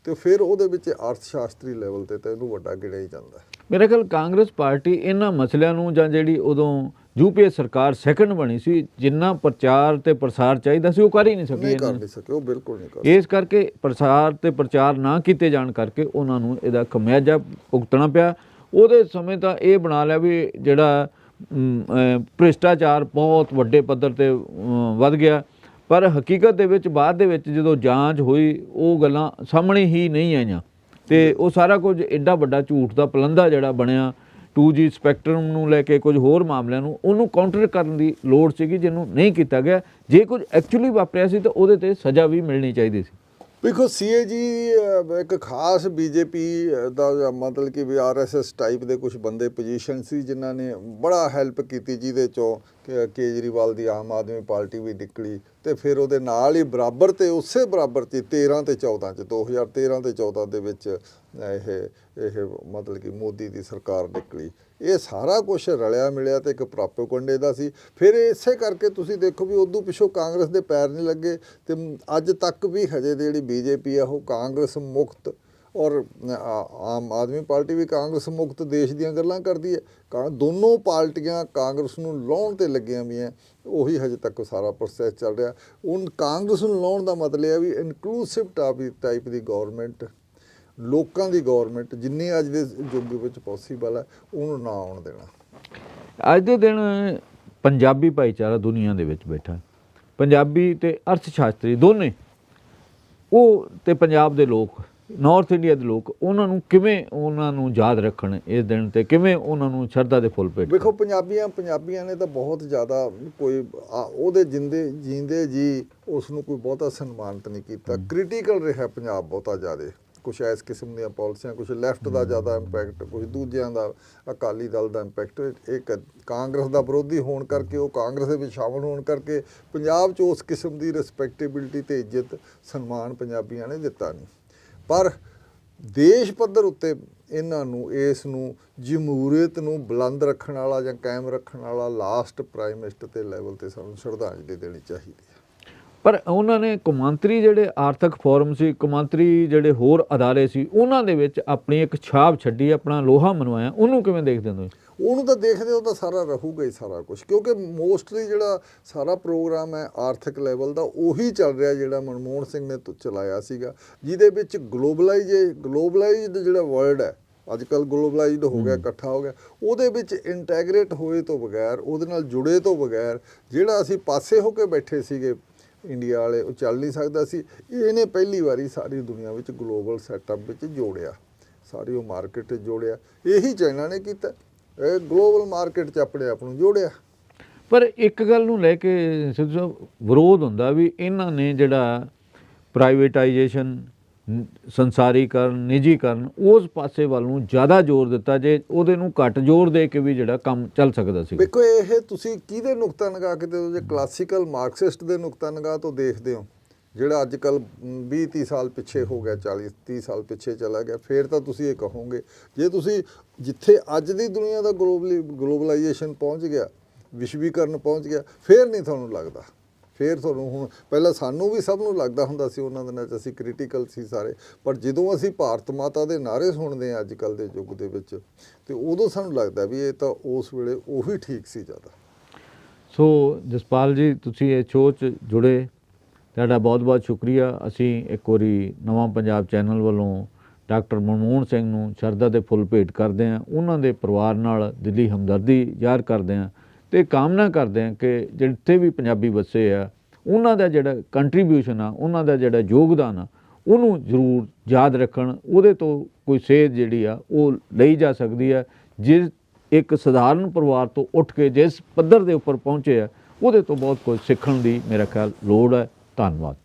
ਤੇ ਫਿਰ ਉਹਦੇ ਵਿੱਚ ਅਰਥ ਸ਼ਾਸਤਰੀ ਲੈਵਲ ਤੇ ਤਾਂ ਇਹਨੂੰ ਵੱਡਾ ਗਿਣਿਆ ਹੀ ਜਾਂਦਾ ਹੈ। ਮੇਰੇ ਖਿਆਲ ਕਾਂਗਰਸ ਪਾਰਟੀ ਇਹਨਾਂ ਮਸਲਿਆਂ ਨੂੰ ਜਾਂ ਜਿਹੜੀ ਉਦੋਂ ਯੂਪੀਏ ਸਰਕਾਰ ਸੈਕੰਡ ਬਣੀ ਸੀ ਜਿੰਨਾ ਪ੍ਰਚਾਰ ਤੇ ਪ੍ਰਸਾਰ ਚਾਹੀਦਾ ਸੀ ਉਹ ਕਰ ਹੀ ਨਹੀਂ ਸਕੀ ਨਹੀਂ ਕਰ। ਨਹੀਂ ਸਕੇ ਉਹ ਬਿਲਕੁਲ ਨਹੀਂ ਕਰ ਇਸ ਕਰਕੇ ਪ੍ਰਸਾਰ ਤੇ ਪ੍ਰਚਾਰ ਨਾ ਕੀਤੇ ਜਾਣ ਕਰਕੇ ਉਹਨਾਂ ਨੂੰ ਇਹਦਾ ਖਮਿਆਜਾ ਭੁਗਤਣਾ ਪਿਆ। ਉਹਦੇ ਸਮੇਂ ਤਾਂ ਇਹ ਬਣਾ ਲਿਆ ਵੀ ਜਿਹੜਾ ਭ੍ਰਿਸ਼ਟਾਚਾਰ ਬਹੁਤ ਵੱਡੇ ਪੱਧਰ ਤੇ ਵੱਧ ਗਿਆ। ਪਰ ਹਕੀਕਤ ਦੇ ਵਿੱਚ ਬਾਅਦ ਦੇ ਵਿੱਚ ਜਦੋਂ ਜਾਂਚ ਹੋਈ ਉਹ ਗੱਲਾਂ ਸਾਹਮਣੇ ਹੀ ਨਹੀਂ ਆਈਆਂ। ਤੇ ਉਹ ਸਾਰਾ ਕੁਝ ਐਡਾ ਵੱਡਾ ਝੂਠ ਦਾ ਪਲੰਦਾ ਜਿਹੜਾ ਬਣਿਆ 2G ਸਪੈਕਟਰਮ ਨੂੰ ਲੈ ਕੇ ਕੁਝ ਹੋਰ ਮਾਮਲਿਆਂ ਨੂੰ ਉਹਨੂੰ ਕਾਊਂਟਰ ਕਰਨ ਦੀ ਲੋੜ ਸੀਗੀ, ਜਿਹਨੂੰ ਨਹੀਂ ਕੀਤਾ ਗਿਆ। ਜੇ ਕੁਝ ਐਕਚੁਅਲੀ ਵਾਪਰਿਆ ਸੀ ਤਾਂ ਉਹਦੇ ਤੇ ਸਜ਼ਾ ਵੀ ਮਿਲਣੀ ਚਾਹੀਦੀ ਸੀ। ਵੇਖੋ ਸੀਏਜੀ ਇੱਕ ਖਾਸ ਬੀਜੇਪੀ ਦਾ ਮਤਲਬ ਕਿ ਵੀ ਆਰਐਸਐਸ ਟਾਈਪ ਦੇ ਕੁਝ ਬੰਦੇ ਪੋਜੀਸ਼ਨ ਸੀ ਜਿਨ੍ਹਾਂ ਨੇ ਬੜਾ ਹੈਲਪ ਕੀਤੀ ਜਿਹਦੇ ਚੋਂ ਕੇਜਰੀਵਾਲ ਦੀ ਆਮ ਆਦਮੀ ਪਾਰਟੀ ਵੀ ਨਿਕਲੀ ਤੇ ਫਿਰ ਉਹਦੇ ਨਾਲ ਹੀ ਬਰਾਬਰ ਤੇ ਉਸੇ ਬਰਾਬਰ ਚ 13 ਤੇ 14 ਚ 2013 ਤੇ 14 ਦੇ ਵਿੱਚ ਇਹ ਇਹ ਮਤਲਬ ਕਿ ਮੋਦੀ ਦੀ ਸਰਕਾਰ ਨਿਕਲੀ। ਇਹ ਸਾਰਾ ਕੁਝ ਰਲਿਆ ਮਿਲਿਆ ਤੇ ਇੱਕ ਪ੍ਰਾਪੋਗੰਡੇ ਦਾ ਸੀ। ਫਿਰ ਇਸੇ ਕਰਕੇ ਤੁਸੀਂ ਦੇਖੋ ਵੀ ਉਦੋਂ ਪਿੱਛੋਂ ਕਾਂਗਰਸ ਦੇ ਪੈਰ ਨਹੀਂ ਲੱਗੇ ਤੇ ਅੱਜ ਤੱਕ ਵੀ ਹਜੇ ਦੀ ਜਿਹੜੀ ਬੀਜੇਪੀ ਆ ਉਹ ਕਾਂਗਰਸ ਮੁਕਤ ਔਰ ਆਮ ਆਦਮੀ ਪਾਰਟੀ ਵੀ ਕਾਂਗਰਸ ਮੁਕਤ ਦੇਸ਼ ਦੀਆਂ ਗੱਲਾਂ ਕਰਦੀ ਹੈ। ਕਾਂ, ਦੋਨੋਂ ਪਾਰਟੀਆਂ ਕਾਂਗਰਸ ਨੂੰ ਲਾਉਣ ਤੇ ਲੱਗੀਆਂ ਵੀਆਂ ਉਹੀ ਹਜੇ ਤੱਕ ਸਾਰਾ ਪ੍ਰੋਸੈਸ ਚੱਲ ਰਿਹਾ। ਹੁਣ ਕਾਂਗਰਸ ਨੂੰ ਲਾਉਣ ਦਾ ਮਤਲਬ ਇਹ ਹੈ ਵੀ ਇਨਕਲੂਸਿਵ ਟਾਈਪ ਦੀ ਗਵਰਨਮੈਂਟ ਲੋਕਾਂ ਦੀ ਗਵਰਨਮੈਂਟ ਜਿੰਨੀ ਅੱਜ ਦੇ ਯੁੱਗ ਵਿੱਚ ਪੋਸੀਬਲ ਹੈ ਉਹਨੂੰ ਨਾ ਆਉਣ ਦੇਣਾ। ਅੱਜ ਦੇ ਦਿਨ ਪੰਜਾਬੀ ਭਾਈਚਾਰਾ ਦੁਨੀਆ ਦੇ ਵਿੱਚ ਬੈਠਾ ਪੰਜਾਬੀ ਤੇ ਅਰਥ ਸ਼ਾਸਤਰੀ ਦੋਨੇ ਉਹ ਤੇ ਪੰਜਾਬ ਦੇ ਲੋਕ ਨਾਰਥ ਇੰਡੀਆ ਦੇ ਲੋਕ ਉਹਨਾਂ ਨੂੰ ਕਿਵੇਂ ਉਹਨਾਂ ਨੂੰ ਯਾਦ ਰੱਖਣ ਇਸ ਦਿਨ ਤੇ ਕਿਵੇਂ ਉਹਨਾਂ ਨੂੰ ਸ਼ਰਧਾ ਦੇ ਫੁੱਲ ਭੇਟ ਵੇਖੋ ਪੰਜਾਬੀਆਂ ਪੰਜਾਬੀਆਂ ਨੇ ਤਾਂ ਬਹੁਤ ਜ਼ਿਆਦਾ ਕੋਈ ਉਹਦੇ ਜਿੰਦੇ ਜੀਂਦੇ ਜੀ ਉਸ ਨੂੰ ਕੋਈ ਬਹੁਤਾ ਸਨਮਾਨਿਤ ਨਹੀਂ ਕੀਤਾ। ਕ੍ਰਿਟੀਕਲ ਰਿਹਾ ਪੰਜਾਬ ਬਹੁਤਾ ਜ਼ਿਆਦਾ। ਕੁਝ ਇਸ ਕਿਸਮ ਦੀਆਂ ਪਾਲਿਸੀਆਂ ਕੁਝ ਲੈਫਟ ਦਾ ਜ਼ਿਆਦਾ ਇੰਪੈਕਟ ਕੁਝ ਦੂਜਿਆਂ ਦਾ, ਅਕਾਲੀ ਦਲ ਦਾ ਇੰਪੈਕਟ ਇੱਕ ਕਾਂਗਰਸ ਦਾ ਵਿਰੋਧੀ ਹੋਣ ਕਰਕੇ, ਉਹ ਕਾਂਗਰਸ ਦੇ ਵਿੱਚ ਸ਼ਾਮਲ ਹੋਣ ਕਰਕੇ ਪੰਜਾਬ 'ਚ ਉਸ ਕਿਸਮ ਦੀ ਰਿਸਪੈਕਟੇਬਿਲਿਟੀ ਤੇ ਇੱਜ਼ਤ, ਸਨਮਾਨ ਪੰਜਾਬੀਆਂ ਨੇ ਦਿੱਤਾ ਨਹੀਂ। ਪਰ ਦੇਸ਼ ਪੱਧਰ ਉੱਤੇ ਇਹਨਾਂ ਨੂੰ, ਇਸ ਨੂੰ ਜਮਹੂਰੀਅਤ ਨੂੰ ਬੁਲੰਦ ਰੱਖਣ ਵਾਲਾ ਜਾਂ ਕਾਇਮ ਰੱਖਣ ਵਾਲਾ ਲਾਸਟ ਪ੍ਰਾਈਮ ਮਿਨਿਸਟਰ ਤੇ ਲੈਵਲ ਤੇ ਸਾਨੂੰ ਸ਼ਰਧਾਂਜਲੀ ਦੇਣੀ ਚਾਹੀਦੀ ਹੈ। ਪਰ ਉਹਨਾਂ ਨੇ ਕੌਮਾਂਤਰੀ ਜਿਹੜੇ ਆਰਥਿਕ ਫੋਰਮ ਸੀ ਕੌਮਾਂਤਰੀ ਜਿਹੜੇ ਹੋਰ ਅਦਾਰੇ ਸੀ ਉਹਨਾਂ ਦੇ ਵਿੱਚ ਆਪਣੀ ਇੱਕ ਛਾਪ ਛੱਡੀ ਆਪਣਾ ਲੋਹਾ ਮਨਵਾਇਆ ਉਹਨੂੰ ਕਿਵੇਂ ਦੇਖਦੇ ਹੋ ਤੁਸੀਂ? ਉਹਨੂੰ ਤਾਂ ਦੇਖਦੇ ਹੋ ਤਾਂ ਸਾਰਾ ਰਹੂਗਾ ਹੀ ਸਾਰਾ ਕੁਝ ਕਿਉਂਕਿ ਮੋਸਟਲੀ ਜਿਹੜਾ ਸਾਰਾ ਪ੍ਰੋਗਰਾਮ ਹੈ ਆਰਥਿਕ ਲੈਵਲ ਦਾ ਉਹੀ ਚੱਲ ਰਿਹਾ ਜਿਹੜਾ ਮਨਮੋਹਨ ਸਿੰਘ ਨੇ ਤੁ- ਚਲਾਇਆ ਸੀਗਾ ਜਿਹਦੇ ਵਿੱਚ ਗਲੋਬਲਾਈਜ਼ ਗਲੋਬਲਾਈਜ਼ਡ ਜਿਹੜਾ ਵਰਲਡ ਹੈ ਅੱਜ ਕੱਲ ਗਲੋਬਲਾਈਜ਼ਡ ਹੋ ਗਿਆ ਇਕੱਠਾ ਹੋ ਗਿਆ ਉਹਦੇ ਵਿੱਚ ਇੰਟੈਗਰੇਟ ਹੋਏ ਤੋਂ ਬਗੈਰ ਉਹਦੇ ਨਾਲ ਜੁੜੇ ਤੋਂ ਬਗੈਰ ਜਿਹੜਾ ਅਸੀਂ ਪਾਸੇ ਹੋ ਕੇ ਬੈਠੇ ਸੀਗੇ ਇੰਡੀਆ ਵਾਲੇ ਉਹ ਚੱਲ ਨਹੀਂ ਸਕਦਾ ਸੀ। ਇਹਨੇ ਪਹਿਲੀ ਵਾਰੀ ਸਾਰੀ ਦੁਨੀਆ ਵਿੱਚ ਗਲੋਬਲ ਸੈਟਅਪ ਵਿੱਚ ਜੋੜਿਆ। ਸਾਰੀ ਉਹ ਮਾਰਕੀਟ ਜੋੜਿਆ। ਇਹੀ ਚਾਈਨਾ ਨੇ ਕੀਤਾ। ਇਹ ਗਲੋਬਲ ਮਾਰਕੀਟ 'ਚ ਆਪਣੇ ਆਪ ਨੂੰ ਜੋੜਿਆ। ਪਰ ਇੱਕ ਗੱਲ ਨੂੰ ਲੈ ਕੇ ਸਿੱਧੂ ਸਾਹਿਬ, ਵਿਰੋਧ ਹੁੰਦਾ ਵੀ ਇਹਨਾਂ ਨੇ ਜਿਹੜਾ ਪ੍ਰਾਈਵੇਟਾਈਜੇਸ਼ਨ ਸੰਸਾਰੀਕਰਨ, ਨਿੱਜੀਕਰਨ, ਉਸ ਪਾਸੇ ਵੱਲ ਨੂੰ ਜ਼ਿਆਦਾ ਜ਼ੋਰ ਦਿੱਤਾ ਜੇ ਉਹਦੇ ਨੂੰ ਘੱਟ ਜ਼ੋਰ ਦੇ ਕੇ ਵੀ ਜਿਹੜਾ ਕੰਮ ਚੱਲ ਸਕਦਾ ਸੀ। ਵੇਖੋ, ਇਹ ਤੁਸੀਂ ਕਿਹਦੇ ਨੁਕਤਾ ਨਿਗਾਹ ਕਿਤੇ ਜੇ ਕਲਾਸੀਕਲ ਮਾਰਕਸਿਸਟ ਦੇ ਨੁਕਤਾ ਨਿਗਾਹ ਤੋਂ ਦੇਖਦੇ ਹੋ? ਜਿਹੜਾ ਅੱਜ ਕੱਲ 20 30 ਸਾਲ ਪਿੱਛੇ ਹੋ ਗਿਆ 40 30 ਸਾਲ ਪਿੱਛੇ ਚਲਾ ਗਿਆ, ਫੇਰ ਤਾਂ ਤੁਸੀਂ ਇਹ ਕਹੋਗੇ। ਜੇ ਤੁਸੀਂ ਜਿੱਥੇ ਅੱਜ ਦੀ ਦੁਨੀਆ ਦਾ ਗਲੋਬਲੀ, ਗਲੋਬਲਾਈਜੇਸ਼ਨ ਪਹੁੰਚ ਗਿਆ, ਵਿਸ਼ਵੀਕਰਨ ਪਹੁੰਚ ਗਿਆ, ਫੇਰ ਨਹੀਂ ਤੁਹਾਨੂੰ ਲੱਗਦਾ। ਫਿਰ ਤੁਹਾਨੂੰ ਹੁਣ ਪਹਿਲਾਂ ਸਾਨੂੰ ਵੀ ਸਭ ਨੂੰ ਲੱਗਦਾ ਹੁੰਦਾ ਸੀ ਉਹਨਾਂ ਦਿਨਾਂ 'ਚ ਅਸੀਂ ਕ੍ਰਿਟੀਕਲ ਸੀ ਸਾਰੇ। ਪਰ ਜਦੋਂ ਅਸੀਂ ਭਾਰਤ ਮਾਤਾ ਦੇ ਨਾਅਰੇ ਸੁਣਦੇ ਹਾਂ ਅੱਜ ਕੱਲ ਦੇ ਯੁੱਗ ਦੇ ਵਿੱਚ, ਤੇ ਉਦੋਂ ਸਾਨੂੰ ਲੱਗਦਾ ਵੀ ਇਹ ਤਾਂ ਉਸ ਵੇਲੇ ਉਹੀ ਠੀਕ ਸੀ ਜ਼ਿਆਦਾ। ਸੋ ਜਸਪਾਲ ਜੀ, ਤੁਸੀਂ ਇਹ ਸ਼ੋਅ 'ਚ ਜੁੜੇ। ਤੁਹਾਡਾ ਬਹੁਤ-ਬਹੁਤ ਸ਼ੁਕਰੀਆ। ਅਸੀਂ ਇੱਕ ਵਾਰੀ ਨਵਾਂ ਪੰਜਾਬ ਚੈਨਲ ਵੱਲੋਂ ਡਾਕਟਰ ਮਨਮੋਹਨ ਸਿੰਘ ਨੂੰ ਸ਼ਰਧਾ ਦੇ ਫੁੱਲ ਭੇਟ ਕਰਦੇ ਹਾਂ। ਉਹਨਾਂ ਦੇ ਪਰਿਵਾਰ ਨਾਲ ਦਿੱਲੀ ਹਮਦਰਦੀ ਜ਼ਾਹਰ ਕਰਦੇ ਹਾਂ। ਤੇ ਕਾਮਨਾ ਕਰਦੇ ਹਾਂ ਕਿ ਜਿੱਥੇ ਵੀ ਪੰਜਾਬੀ ਵਸੇ ਆ, ਉਹਨਾਂ ਦਾ ਜਿਹੜਾ ਕੰਟਰੀਬਿਊਸ਼ਨ ਆ, ਉਹਨਾਂ ਦਾ ਜਿਹੜਾ ਯੋਗਦਾਨ ਆ, ਉਹਨੂੰ ਜ਼ਰੂਰ ਯਾਦ ਰੱਖਣ। ਉਹਦੇ ਤੋਂ ਕੋਈ ਸੇਧ ਜਿਹੜੀ ਆ, ਉਹ ਲਈ ਜਾ ਸਕਦੀ ਆ। ਜਿਸ ਇੱਕ ਸਧਾਰਨ ਪਰਿਵਾਰ ਤੋਂ ਉੱਠ ਕੇ ਜਿਸ ਪੱਧਰ ਦੇ ਉੱਪਰ ਪਹੁੰਚੇ ਆ, ਉਹਦੇ ਤੋਂ ਬਹੁਤ ਕੁਝ ਸਿੱਖਣ ਦੀ ਮੇਰਾ ਖਿਆਲ ਲੋੜ ਹੈ ਧੰਨਵਾਦ।